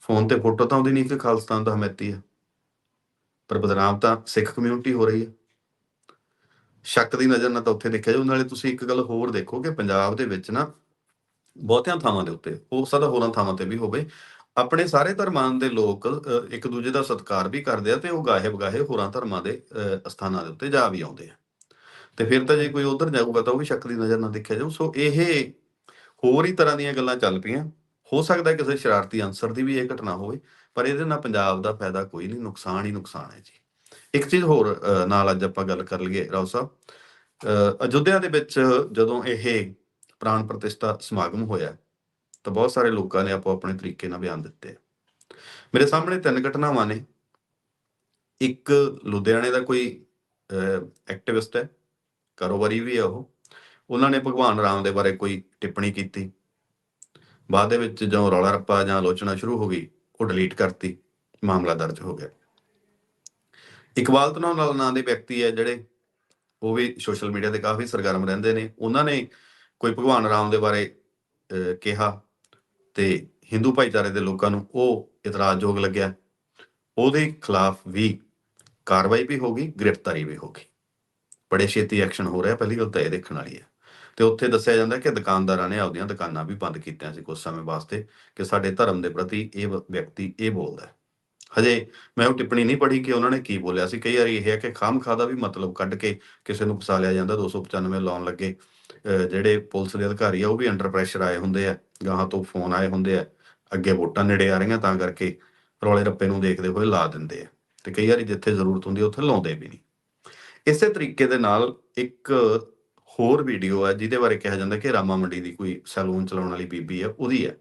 S2: ਫੋਨ ਤੇ ਫੋਟੋ ਤਾਂ ਉਹਦੀ ਨਹੀਂ ਕਿ ਖਾਲਿਸਤਾਨ ਦਾ ਹਮੈਤੀ ਹੈ। ਪਰ ਬਦਨਾਮ ਤਾਂ ਸਿੱਖ ਕਮਿਊਨਿਟੀ ਹੋ ਰਹੀ ਹੈ। ਸ਼ੱਕ ਦੀ ਨਜ਼ਰ ਨਾਲ ਤਾਂ ਉੱਥੇ ਦੇਖਿਆ ਜਾਊ, ਨਾਲੇ ਤੁਸੀਂ ਇੱਕ ਗੱਲ ਹੋਰ ਦੇਖੋ ਕਿ ਪੰਜਾਬ ਦੇ ਵਿੱਚ ਨਾ ਬਹੁਤਿਆਂ ਥਾਵਾਂ ਦੇ ਉੱਤੇ ਹੋ ਸਕਦਾ ਹੋਰਾਂ ਥਾਵਾਂ ਤੇ ਵੀ ਹੋਵੇ ਆਪਣੇ ਸਾਰੇ ਧਰਮਾਂ ਦੇ ਲੋਕ ਇੱਕ ਦੂਜੇ ਦਾ ਸਤਿਕਾਰ ਵੀ ਕਰਦੇ ਆ ਤੇ ਉਹ ਗਾਹੇ ਬਗਾਹੇ ਹੋਰਾਂ ਧਰਮਾਂ ਦੇ ਅ, ਸਥਾਨਾਂ ਦੇ ਉੱਤੇ ਜਾ ਵੀ ਆਉਂਦੇ ਆ। ਤੇ ਫਿਰ ਤਾਂ ਜੇ ਕੋਈ ਉਧਰ ਜਾਊਗਾ ਤਾਂ ਉਹ ਵੀ ਸ਼ੱਕ ਦੀ ਨਜ਼ਰ ਨਾਲ ਦੇਖਿਆ ਜਾਊ। ਸੋ ਇਹ ਹੋਰ ਹੀ ਤਰ੍ਹਾਂ ਦੀਆਂ ਗੱਲਾਂ ਚੱਲ ਪਈਆਂ। ਹੋ ਸਕਦਾ ਕਿਸੇ ਸ਼ਰਾਰਤੀ ਅਨਸਰ ਦੀ ਵੀ ਇਹ ਘਟਨਾ ਹੋਵੇ ਪਰ ਇਹਦੇ ਨਾਲ ਪੰਜਾਬ ਦਾ ਫਾਇਦਾ ਕੋਈ ਨਹੀਂ ਨੁਕਸਾਨ ਹੀ ਨੁਕਸਾਨ ਹੈ ਜੀ। ਇੱਕ ਚੀਜ਼ ਹੋਰ ਨਾਲ ਅੱਜ ਆਪਾਂ ਗੱਲ ਕਰ ਲਈਏ ਰਾਓ ਸਾਹਿਬ। ਅ, ਅਯੁੱਧਿਆ ਦੇ ਵਿੱਚ ਜਦੋਂ ਇਹ ਪ੍ਰਾਣ ਪ੍ਰਤਿਸ਼ਠਾ ਸਮਾਗਮ ਹੋਇਆ ਤਾਂ ਬਹੁਤ ਸਾਰੇ ਲੋਕਾਂ ਨੇ ਆਪੋ ਆਪਣੇ ਤਰੀਕੇ ਨਾਲ ਬਿਆਨ ਦਿੱਤੇ ਮੇਰੇ ਸਾਹਮਣੇ ਤਿੰਨ ਘਟਨਾਵਾਂ ਨੇ। ਇੱਕ ਲੁਧਿਆਣੇ ਦਾ ਕੋਈ ਐਕਟਿਵਿਸਟ ਹੈ, ਕਾਰੋਬਾਰੀ ਵੀ ਹੈ ਉਹ। ਉਹਨਾਂ ਨੇ ਭਗਵਾਨ ਰਾਮ ਦੇ ਬਾਰੇ ਕੋਈ ਟਿੱਪਣੀ ਕੀਤੀ। ਬਾਅਦ ਦੇ ਵਿੱਚ ਜਦੋਂ ਰੌਲਾ ਰੱਪਾ ਜਾਂ ਆਲੋਚਨਾ ਸ਼ੁਰੂ ਹੋ ਗਈ, ਉਹ ਡਿਲੀਟ ਕਰਤੀ, ਮਾਮਲਾ ਦਰਜ ਹੋ ਗਿਆ। ਇਕਬਾਲ ਤਨੋਂ ਨਾਂ ਦੇ ਵਿਅਕਤੀ ਹੈ ਜਿਹੜੇ, ਉਹ ਵੀ ਸੋਸ਼ਲ ਮੀਡੀਆ ਤੇ ਕਾਫੀ ਸਰਗਰਮ ਰਹਿੰਦੇ ਨੇ। ਉਹਨਾਂ ਨੇ ਕੋਈ ਭਗਵਾਨ ਰਾਮ ਦੇ ਬਾਰੇ ਅਹ, ਕਿਹਾ ਤੇ ਹਿੰਦੂ ਭਾਈਚਾਰੇ ਦੇ ਲੋਕਾਂ ਨੂੰ ਉਹ ਇਤਰਾਜ਼ਯੋਗ ਲੱਗਿਆ। ਉਹਦੇ ਖਿਲਾਫ ਵੀ ਕਾਰਵਾਈ ਵੀ ਹੋ ਗਈ ਗ੍ਰਿਫਤਾਰੀ ਵੀ ਹੋ ਗਈ। ਬੜੇ ਛੇਤੀ ਐਕਸ਼ਨ ਹੋ ਰਿਹਾ ਪਹਿਲੀ ਗੱਲ ਤਾਂ ਇਹ ਦੇਖਣ ਵਾਲੀ ਹੈ। ਤੇ ਉੱਥੇ ਦੱਸਿਆ ਜਾਂਦਾ ਕਿ ਦੁਕਾਨਦਾਰਾਂ ਨੇ ਆਪਦੀਆਂ ਦੁਕਾਨਾਂ ਵੀ ਬੰਦ ਕੀਤੀਆਂ ਸੀ ਕੁਝ ਸਮੇਂ ਵਾਸਤੇ ਕਿ ਸਾਡੇ ਧਰਮ ਦੇ ਪ੍ਰਤੀ ਇਹ ਵਿਅਕਤੀ ਇਹ ਬੋਲਦਾ ਹੈ। ਹਜੇ ਮੈਂ ਉਹ ਟਿੱਪਣੀ ਨਹੀਂ ਪੜ੍ਹੀ ਕਿ ਉਹਨਾਂ ਨੇ ਕੀ ਬੋਲਿਆ ਸੀ। ਕਈ ਵਾਰੀ ਇਹ ਹੈ ਕਿ ਖਾਮਖਾ ਦਾ ਵੀ ਮਤਲਬ ਕੱਢ ਕੇ ਕਿਸੇ ਨੂੰ ਫਸਾ ਲਿਆ ਜਾਂਦਾ 295 ਲਾਉਣ ਲੱਗੇ। ਜਿਹੜੇ ਪੁਲਿਸ ਦੇ ਅਧਿਕਾਰੀ ਆ, ਉਹ ਵੀ ਅੰਡਰ ਪ੍ਰੈਸ਼ਰ ਆਏ ਹੁੰਦੇ ਆ, ਗਾਹਾਂ ਤੋਂ ਫੋਨ ਆਏ ਹੁੰਦੇ ਆ, ਅੱਗੇ ਵੋਟਾਂ ਨੇੜੇ ਆ ਰਹੀਆਂ, ਤਾਂ ਕਰਕੇ ਰੌਲੇ ਰੱਪੇ ਨੂੰ ਦੇਖਦੇ ਹੋਏ ਲਾ ਦਿੰਦੇ ਆ। ਤੇ ਕਈ ਵਾਰੀ ਜਿੱਥੇ ਜ਼ਰੂਰਤ ਹੁੰਦੀ ਉੱਥੇ ਲਾਉਂਦੇ ਵੀ ਨਹੀਂ। ਇਸੇ ਤਰੀਕੇ ਦੇ ਨਾਲ ਇੱਕ ਹੋਰ ਵੀਡੀਓ ਹੈ ਜਿਹਦੇ ਬਾਰੇ ਕਿਹਾ ਜਾਂਦਾ ਕਿ ਰਾਮਾ ਮੰਡੀ ਦੀ ਕੋਈ ਸੈਲੂਨ ਚਲਾਉਣ ਵਾਲੀ ਬੀਬੀ ਹੈ ਉਹਦੀ ਹੈ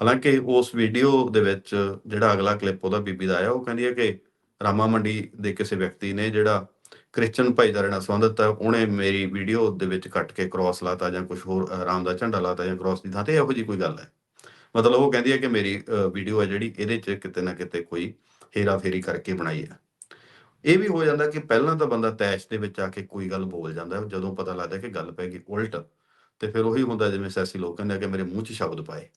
S2: ਹਾਲਾਂਕਿ ਉਸ ਵੀਡੀਓ ਦੇ ਵਿੱਚ ਜਿਹੜਾ ਅਗਲਾ ਕਲਿੱਪ ਉਹਦਾ ਬੀਬੀ ਦਾ ਆਇਆ, ਉਹ ਕਹਿੰਦੀ ਹੈ ਕਿ ਰਾਮਾ ਮੰਡੀ ਦੇ ਕਿਸੇ ਵਿਅਕਤੀ ਨੇ ਜਿਹੜਾ ਕ੍ਰਿਸਚਨ ਭਾਈਚਾਰੇ ਨਾਲ ਸੰਬੰਧਿਤ ਹੈ ਉਹਨੇ ਮੇਰੀ ਵੀਡੀਓ ਦੇ ਵਿੱਚ ਕੱਟ ਕੇ ਕ੍ਰਾਸ ਲਾਤਾ ਜਾਂ ਕੁਝ ਹੋਰ ਅ, ਦਾ ਝੰਡਾ ਲਾਤਾ ਜਾਂ ਕ੍ਰਾਸ ਦੀ ਥਾਂ ਤੇ ਇਹੋ ਜੀ ਕੋਈ ਗੱਲ ਹੈ। ਮਤਲਬ ਉਹ ਕਹਿੰਦੀ ਹੈ ਕਿ ਮੇਰੀ ਵੀਡੀਓ ਹੈ ਜਿਹੜੀ ਇਹਦੇ 'ਚ ਕਿਤੇ ਨਾ ਕਿਤੇ ਕੋਈ ਹੇਰਾ ਫੇਰੀ ਕਰਕੇ ਬਣਾਈ ਹੈ। ਇਹ ਵੀ ਹੋ ਜਾਂਦਾ ਕਿ ਪਹਿਲਾਂ ਤਾਂ ਬੰਦਾ ਤੈਸ਼ ਦੇ ਵਿੱਚ ਆ ਕੇ ਕੋਈ ਗੱਲ ਬੋਲ ਜਾਂਦਾ ਜਦੋਂ ਪਤਾ ਲੱਗਦਾ ਕਿ ਗੱਲ ਪੈ ਗਈ ਉਲਟ ਤੇ ਫਿਰ ਉਹੀ ਹੁੰਦਾ ਜਿਵੇਂ ਸਿਆਸੀ ਲੋਕ ਕਹਿੰਦੇ ਆ ਕਿ ਮੇਰੇ ਮੂੰਹ 'ਚ ਸ਼ਬਦ ਪਾਏ।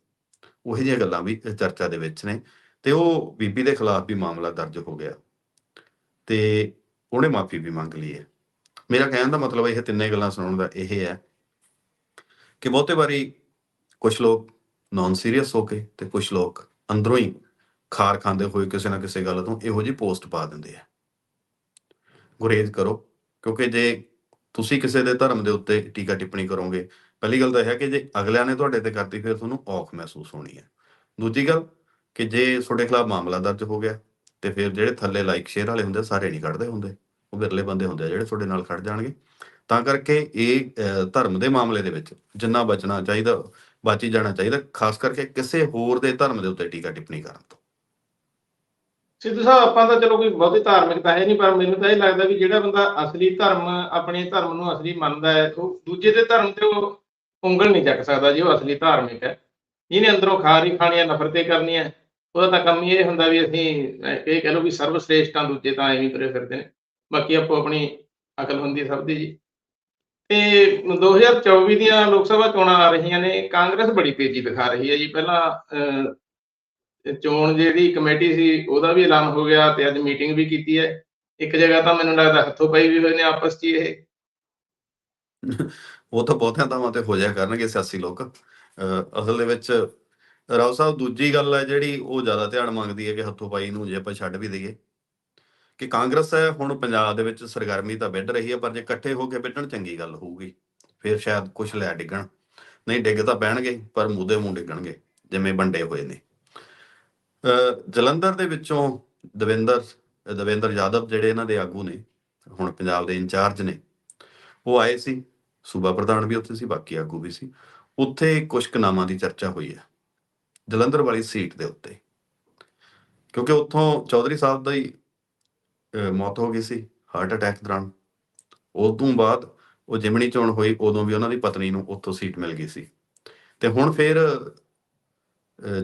S2: ਉਹੀ ਜਿਹੀਆਂ ਗੱਲਾਂ ਵੀ ਚਰਚਾ ਦੇ ਵਿੱਚ ਨੇ ਤੇ ਉਹ ਬੀਬੀ ਦੇ ਖਿਲਾਫ ਵੀ ਮਾਮਲਾ ਦਰਜ ਹੋ ਗਿਆ। ਤੇ ਉਹਨੇ ਮਾਫੀ ਵੀ ਮੰਗ ਲਈ ਹੈ। ਮੇਰਾ ਕਹਿਣ ਦਾ ਮਤਲਬ ਇਹ ਤਿੰਨੇ ਗੱਲਾਂ ਸੁਣਨ ਦਾ ਇਹ ਹੈ ਕਿ ਬਹੁਤੇ ਵਾਰੀ ਕੁਝ ਲੋਕ ਨਾਨ ਸੀਰੀਅਸ ਹੋ ਕੇ ਤੇ ਕੁਝ ਲੋਕ ਅੰਦਰੋਂ ਹੀ ਖਾਰ ਖਾਂਦੇ ਹੋਏ ਕਿਸੇ ਨਾ ਕਿਸੇ ਗੱਲ ਤੋਂ ਇਹੋ ਜਿਹੀ ਪੋਸਟ ਪਾ ਦਿੰਦੇ ਆ। ਗੁਰੇਜ਼ ਕਰੋ, ਕਿਉਂਕਿ ਜੇ ਤੁਸੀਂ ਕਿਸੇ ਦੇ ਧਰਮ ਦੇ ਉੱਤੇ ਟੀਕਾ ਟਿੱਪਣੀ ਕਰੋਗੇ, ਪਹਿਲੀ ਗੱਲ ਤਾਂ ਇਹ ਹੈ ਕਿ ਜੇ ਅਗਲਿਆਂ ਨੇ ਤੁਹਾਡੇ ਤੇ ਕਰਤੀ, ਫਿਰ ਤੁਹਾਨੂੰ ਔਖ ਮਹਿਸੂਸ ਹੋਣੀ ਹੈ। ਦੂਜੀ ਗੱਲ ਕਿ ਜੇ ਤੁਹਾਡੇ ਖਿਲਾਫ ਮਾਮਲਾ ਦਰਜ ਹੋ ਗਿਆ ਤੇ ਫਿਰ ਜਿਹੜੇ ਥੱਲੇ ਲਾਈਕ ਸ਼ੇਅਰ ਵਾਲੇ ਹੁੰਦੇ ਸਾਰੇ ਨਹੀਂ ਕੱਢਦੇ ਹੁੰਦੇ। ਉਹ ਵਿਰਲੇ ਬੰਦੇ ਹੁੰਦੇ ਆ ਜਿਹੜੇ ਤੁਹਾਡੇ ਨਾਲ ਖੜ ਜਾਣਗੇ। ਤਾਂ ਕਰਕੇ ਇਹ ਧਰਮ ਦੇ ਮਾਮਲੇ ਦੇ ਵਿੱਚ ਜਿੰਨਾ ਬਚਣਾ ਚਾਹੀਦਾ, ਬਚ ਹੀ ਜਾਣਾ ਚਾਹੀਦਾ, ਖਾਸ ਕਰਕੇ ਕਿਸੇ ਹੋਰ ਦੇ ਧਰਮ ਦੇ ਉੱਤੇ ਟੀਕਾ ਟਿੱਪਣੀ ਕਰਨ ਤੋਂ।
S1: ਸਿੱਧੂ ਸਾਹਿਬ, ਆਪਾਂ ਤਾਂ ਚਲੋ ਕੋਈ ਬਹੁਤੀ ਧਾਰਮਿਕਤਾ ਹੈ ਨਹੀਂ, ਪਰ ਮੈਨੂੰ ਤਾਂ ਇਹ ਲੱਗਦਾ ਵੀ ਜਿਹੜਾ ਬੰਦਾ ਅਸਲੀ ਧਰਮ, ਆਪਣੇ ਧਰਮ ਨੂੰ ਅਸਲੀ ਮੰਨਦਾ ਹੈ, ਉਹ ਦੂਜੇ ਦੇ ਧਰਮ ਤੇ ਉਹ ਉਂਗਲ ਨਹੀਂ ਚੱਕ ਸਕਦਾ ਜੇ, ਉਹ ਅਸਲੀ ਧਾਰਮਿਕ ਹੈ। ਜਿਹਨੇ ਅੰਦਰੋਂ ਖਾਰੀ ਖਾਣੀ ਹੈ ਨਫ਼ਰਤੇ ਕਰਨੀ ਹੈ ਉਹਦਾ ਤਾਂ ਕੰਮ ਹੀ ਇਹ ਹੁੰਦਾ ਵੀ ਅਸੀਂ, ਇਹ ਕਹਿ ਲਓ ਵੀ ਸਰਵ ਸ੍ਰੇਸ਼ਟਾਂ ਦੂਜੇ ਤਾਂ ਐਵੇਂ ਤੁਰੇ ਫਿਰਦੇ ਨੇ। ਬਾਕੀ ਆਪੋ ਆਪਣੀ ਅਕਲ ਹੁੰਦੀ ਹੈ ਸਭ ਦੀ ਜੀ। ਤੇ 2024 ਦੀਆਂ ਲੋਕ ਸਭਾ ਚੋਣਾਂ ਆ ਰਹੀਆਂ ਨੇ, ਕਾਂਗਰਸ ਬੜੀ ਤੇਜ਼ੀ ਦਿਖਾ ਰਹੀ ਹੈ ਜੀ। ਪਹਿਲਾਂ ਚੋਣ ਜਿਹੜੀ ਕਮੇਟੀ ਸੀ, ਉਹਦਾ ਵੀ ਐਲਾਨ ਹੋ ਗਿਆ ਤੇ ਅੱਜ ਮੀਟਿੰਗ ਵੀ ਕੀਤੀ ਹੈ। ਇੱਕ ਜਗ੍ਹਾ ਤਾਂ ਮੈਨੂੰ ਲੱਗਦਾ ਹੱਥੋਂ ਪਾਈ ਵੀ ਹੋਏ ਨੇ ਆਪਸ 'ਚ ਹੀ ਇਹ।
S2: ਉਹ ਤਾਂ ਬਹੁਤਿਆਂ ਥਾਵਾਂ ਤੇ ਹੋ ਜਾਇਆ ਕਰਨਗੇ ਸਿਆਸੀ ਲੋਕ। ਅਸਲ ਦੇ ਵਿੱਚ ਰਾਓ ਸਾਹਿਬ, ਦੂਜੀ ਗੱਲ ਹੈ ਜਿਹੜੀ ਉਹ ਜ਼ਿਆਦਾ ਧਿਆਨ ਮੰਗਦੀ ਹੈ ਕਿ ਹੱਥੋਂ ਪਾਈ ਨੂੰ ਜੇ ਆਪਾਂ ਛੱਡ ਵੀ ਦਈਏ। ਕਿ ਕਾਂਗਰਸ ਹੈ, ਹੁਣ ਪੰਜਾਬ ਦੇ ਵਿੱਚ ਸਰਗਰਮੀ ਤਾਂ ਵਿੱਢ ਰਹੀ ਹੈ, ਪਰ ਜੇ ਇਕੱਠੇ ਹੋ ਕੇ ਵਿੱਢਣ ਚੰਗੀ ਗੱਲ ਹੋਊਗੀ। ਫਿਰ ਸ਼ਾਇਦ ਕੁਝ ਲੈ ਡਿੱਗਣ। ਨਹੀਂ, ਡਿੱਗ ਤਾਂ ਪੈਣਗੇ, ਪਰ ਮੂਦੇ ਮੂੰਹ ਡਿੱਗਣਗੇ, ਜਿਵੇਂ ਵੰਡੇ ਹੋਏ ਨੇ। ਜਲੰਧਰ ਦੇ ਵਿੱਚੋਂ ਦਵਿੰਦਰ ਦਵਿੰਦਰ ਯਾਦਵ ਜਿਹੜੇ ਇਹਨਾਂ ਦੇ ਆਗੂ ਨੇ, ਹੁਣ ਪੰਜਾਬ ਦੇ ਇੰਚਾਰਜ ਨੇ, ਉਹ ਆਏ ਸੀ। ਸੂਬਾ ਪ੍ਰਧਾਨ ਵੀ ਉੱਥੇ ਸੀ, ਬਾਕੀ ਆਗੂ ਵੀ ਸੀ। ਉੱਥੇ ਕੁਝ ਕੁ ਨਾਮਾਂ ਦੀ ਚਰਚਾ ਹੋਈ ਹੈ, ਜਲੰਧਰ ਵਾਲੀ ਸੀਟ ਦੇ ਉੱਤੇ। ਕਿਉਂਕਿ ਉੱਥੋਂ ਚੌਧਰੀ ਸਾਹਿਬ ਦਾ ਹੀ ਮੌਤ ਹੋ ਗਈ ਸੀ ਹਾਰਟ ਅਟੈਕ ਦੌਰਾਨ। ਉਸ ਤੋਂ ਬਾਅਦ ਉਹ ਜਿਮਣੀ ਚੋਣ ਹੋਈ, ਉਦੋਂ ਵੀ ਉਹਨਾਂ ਦੀ ਪਤਨੀ ਨੂੰ ਉੱਥੋਂ ਸੀਟ ਮਿਲ ਗਈ ਸੀ। ਤੇ ਹੁਣ ਫਿਰ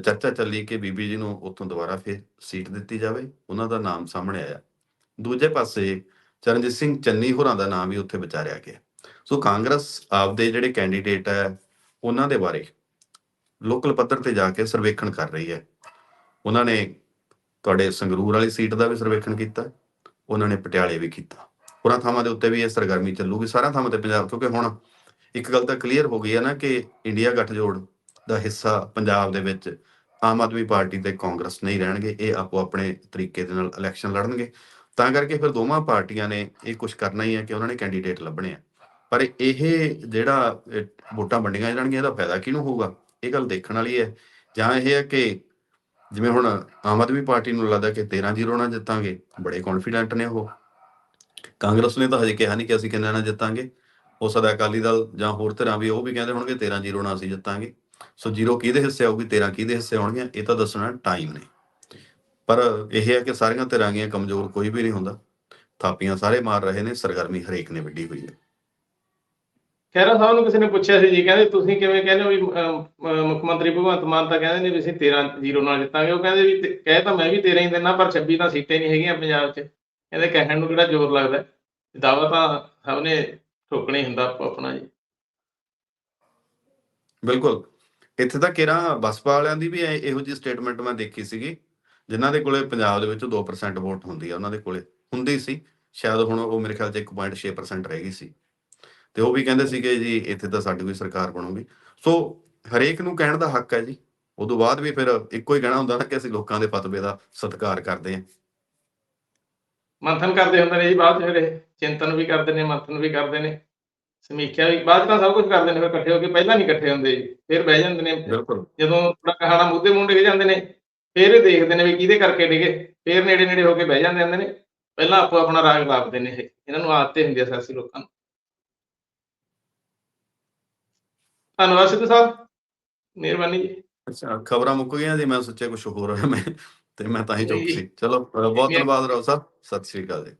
S2: ਚਰਚਾ ਚੱਲੀ ਕਿ ਬੀਬੀ ਜੀ ਨੂੰ ਉੱਥੋਂ ਦੁਬਾਰਾ ਫਿਰ ਸੀਟ ਦਿੱਤੀ ਜਾਵੇ। ਉਹਨਾਂ ਦਾ ਨਾਮ ਸਾਹਮਣੇ ਆਇਆ। ਦੂਜੇ ਪਾਸੇ ਚਰਨਜੀਤ ਸਿੰਘ ਚੰਨੀ ਹੋਰਾਂ ਦਾ ਨਾਮ ਵੀ ਉੱਥੇ ਵਿਚਾਰਿਆ ਗਿਆ। ਸੋ ਕਾਂਗਰਸ ਆਪਦੇ ਜਿਹੜੇ ਕੈਂਡੀਡੇਟ ਹੈ, ਉਹਨਾਂ ਦੇ ਬਾਰੇ ਲੋਕਲ ਪੱਧਰ ਤੇ ਜਾ ਕੇ ਸਰਵੇਖਣ ਕਰ ਰਹੀ ਹੈ। ਉਹਨਾਂ ਨੇ ਤੁਹਾਡੇ ਸੰਗਰੂਰ ਵਾਲੀ ਸੀਟ ਦਾ ਵੀ ਸਰਵੇਖਣ ਕੀਤਾ। ਉਹਨਾਂ ਨੇ ਪਟਿਆਲੇ ਵੀ ਕੀਤਾ। ਹੋਰਾਂ ਥਾਵਾਂ ਦੇ ਉੱਤੇ ਵੀ ਇਹ ਸਰਗਰਮੀ ਚੱਲੂਗੀ, ਸਾਰਿਆਂ ਥਾਵਾਂ ਤੇ ਪੰਜਾਬ, ਕਿਉਂਕਿ ਹੁਣ ਇੱਕ ਗੱਲ ਤਾਂ ਕਲੀਅਰ ਹੋ ਗਈ ਹੈ ਨਾ ਕਿ ਇੰਡੀਆ ਗੱਠਜੋੜ ਦਾ ਹਿੱਸਾ ਪੰਜਾਬ ਦੇ ਵਿੱਚ ਆਮ ਆਦਮੀ ਪਾਰਟੀ ਤੇ ਕਾਂਗਰਸ ਨਹੀਂ ਰਹਿਣਗੇ, ਇਹ ਆਪੋ ਆਪਣੇ ਤਰੀਕੇ ਦੇ ਨਾਲ ਇਲੈਕਸ਼ਨ ਲੜਨਗੇ। ਤਾਂ ਕਰਕੇ ਫਿਰ ਦੋਵਾਂ ਪਾਰਟੀਆਂ ਨੇ ਇਹ ਕੁਝ ਕਰਨਾ ਹੀ ਹੈ ਕਿ ਉਹਨਾਂ ਨੇ ਕੈਂਡੀਡੇਟ ਲੱਭਣੇ ਆ। ਪਰ ਇਹ ਜਿਹੜਾ ਵੋਟਾਂ ਵੰਡੀਆਂ ਜਾਣਗੀਆਂ, ਇਹਦਾ ਫਾਇਦਾ ਕਿਹਨੂੰ ਹੋਊਗਾ? ਇਹ ਗੱਲ ਦੇਖਣ ਵਾਲੀ ਹੈ। ਜਾਂ ਇਹ ਹੈ ਕਿ ਜਿਵੇਂ ਹੁਣ ਆਮ ਆਦਮੀ ਪਾਰਟੀ ਨੂੰ ਲੱਗਦਾ ਕਿ 13 ਜ਼ੀਰੋ ਨਾਲ ਜਿੱਤਾਂਗੇ, ਬੜੇ ਕੌਨਫੀਡੈਂਟ ਨੇ ਉਹ। ਕਾਂਗਰਸ ਨੇ ਤਾਂ ਹਜੇ ਕਿਹਾ ਨਹੀਂ ਕਿ ਅਸੀਂ ਕਿੰਨਾ ਨਾਲ ਜਿੱਤਾਂਗੇ। ਹੋ ਸਕਦਾ ਅਕਾਲੀ ਦਲ ਜਾਂ ਹੋਰ ਧਿਰਾਂ ਵੀ ਉਹ ਵੀ ਕਹਿੰਦੇ ਹੋਣਗੇ 13 ਜ਼ੀਰੋ ਨਾਲ ਅਸੀਂ ਜਿੱਤਾਂਗੇ। ਸੋ ਜ਼ੀਰੋ ਕਿਹਦੇ ਹਿੱਸੇ ਆਊਗੀ 13 ਕਿਹਦੇ ਹਿੱਸੇ ਆਉਣਗੀਆਂ, ਇਹ ਤਾਂ ਦੱਸਣਾ ਟਾਈਮ ਨੇ। ਪਰ ਇਹ ਹੈ ਕਿ ਸਾਰੀਆਂ ਧਿਰਾਂ ਗੀਆਂ ਕਮਜ਼ੋਰ ਕੋਈ ਵੀ ਨਹੀਂ ਹੁੰਦਾ। ਥਾਪੀਆਂ ਸਾਰੇ ਮਾਰ ਰਹੇ ਨੇ, ਸਰਗਰਮੀ ਹਰੇਕ ਨੇ ਵੱਡੀ ਹੋਈ ਹੈ।
S1: ਖੈਰਾ ਸਾਹਿਬ ਨੂੰ ਕਿਸੇ ਨੇ ਪੁੱਛਿਆ ਸੀ ਜੀ, ਕਹਿੰਦੇ ਤੁਸੀਂ ਕਿਵੇਂ ਕਹਿੰਦੇ ਹੋ ਵੀ ਮੁੱਖ ਮੰਤਰੀ ਭਗਵੰਤ ਮਾਨ ਤਾਂ ਕਹਿੰਦੇ ਨੇ ਵੀ ਅਸੀਂ 13 ਜ਼ੀਰੋ ਨਾਲ ਜਿੱਤਾਂਗੇ, ਉਹ ਕਹਿੰਦੇ ਵੀ ਤੇ- ਕਹਿ ਤਾਂ ਮੈਂ ਵੀ 13 ਹੀ ਦਿੰਦਾ ਪਰ 26 ਤਾਂ ਸੀਟਾਂ ਨਹੀਂ ਹੈਗੀਆਂ ਪੰਜਾਬ 'ਚ। ਕਹਿੰਦੇ ਕਹਿਣ ਨੂੰ ਕਿਹੜਾ ਜ਼ੋਰ ਲੱਗਦਾ ਦਾਵਾ ਤਾਂ ਸਭ ਨੇ ਠੋਕਣਾ ਹੁੰਦਾ ਆਪਣਾ ਜੀ।
S2: ਬਿਲਕੁਲ। ਇੱਥੇ ਤਾਂ ਕਿਰਾਂ ਬਸਪਾ ਵਾਲਿਆਂ ਦੀ ਵੀ ਇਹੋ ਜਿਹੀ ਸਟੇਟਮੈਂਟ ਮੈਂ ਦੇਖੀ ਸੀਗੀ, ਜਿਨ੍ਹਾਂ ਦੇ ਕੋਲੇ ਪੰਜਾਬ ਦੇ ਵਿੱਚ 2% ਵੋਟ ਹੁੰਦੀ ਆ, ਉਹਨਾਂ ਦੇ ਕੋਲੇ। ਹੁੰਦੀ ਸੀ, ਸ਼ਾਇਦ ਹੁਣ ਉਹ ਮੇਰੇ ਖਿਆਲ 'ਚ 1.6% ਰਹਿ ਗਈ ਸੀ। ਤੇ ਉਹ ਵੀ ਕਹਿੰਦੇ ਸੀਗੇ ਜੀ ਇੱਥੇ ਤਾਂ ਸਾਡੀ ਕੋਈ ਸਰਕਾਰ ਬਣੂਗੀ। ਸੋ ਹਰੇਕ ਨੂੰ ਕਹਿਣ ਦਾ ਹੱਕ ਹੈ ਜੀ। ਉਦੋਂ ਬਾਅਦ ਵੀ ਫਿਰ ਇੱਕੋ ਹੀ ਕਹਿਣਾ ਹੁੰਦਾ ਨਾ ਕਿ ਅਸੀਂ ਲੋਕਾਂ ਦੇ ਫਤਵੇ ਦਾ ਸਤਿਕਾਰ ਕਰਦੇ ਹਾਂ।
S1: ਮੰਥਨ ਕਰਦੇ ਹੁੰਦੇ ਨੇ ਜੀ ਬਾਅਦ ਇਹ। ਚਿੰਤਨ ਵੀ ਕਰਦੇ ਨੇ ਮੰਥਨ ਵੀ ਕਰਦੇ ਨੇ। ਸਮੀਖਿਆ ਵੀ ਬਾਅਦ ਤਾਂ ਸਭ ਕੁਝ ਕਰਦੇ ਨੇ ਫਿਰ ਇਕੱਠੇ ਹੋ ਕੇ ਪਹਿਲਾਂ ਨਹੀਂ ਇਕੱਠੇ ਹੁੰਦੇ ਜੀ। ਫਿਰ ਬਹਿ ਜਾਂਦੇ ਨੇ। ਜਦੋਂ ਥੋੜਾ ਕਹਾਣਾ ਮੁੱਦੇ ਮੁੰਡੇ ਡਿੱਗ ਜਾਂਦੇ ਨੇ ਫਿਰ ਇਹ ਦੇਖਦੇ ਨੇ ਵੀ ਕਿਹਦੇ ਕਰਕੇ ਡਿੱਗੇ। ਫਿਰ ਨੇੜੇ ਨੇੜੇ ਹੋ ਕੇ ਬਹਿ ਜਾਂਦੇ ਨੇ। ਪਹਿਲਾਂ ਆਪੋ ਆਪਣਾ ਰਾਗ ਲਾਪਦੇ ਨੇ ਇਹ। ਇਹਨਾਂ ਨੂੰ ਆਦਤ ਹੁੰਦੀ ਆ ਸਿਆਸੀ ਲੋਕਾਂ ਨੂੰ। ਧੰਨਵਾਦ ਸਿੱਧੂ ਸਾਹਿਬ ਮਿਹਰਬਾਨੀ ਜੀ।
S2: ਅੱਛਾ ਖਬਰਾਂ ਮੁੱਕ ਗਈਆਂ ਜੀ ਮੈਂ ਸੋਚਿਆ ਕੁਝ ਹੋਰ ਹੋਇਆ ਮੈਂ ਤੇ ਮੈਂ ਤਾਂ ਹੀ ਚੁੱਪ। ਸੀ। ਚਲੋ ਬਹੁਤ ਧੰਨਵਾਦ ਰਾਓ ਸਾਹਿਬ ਸਤਿ ਸ਼੍ਰੀ ਅਕਾਲ ਜੀ।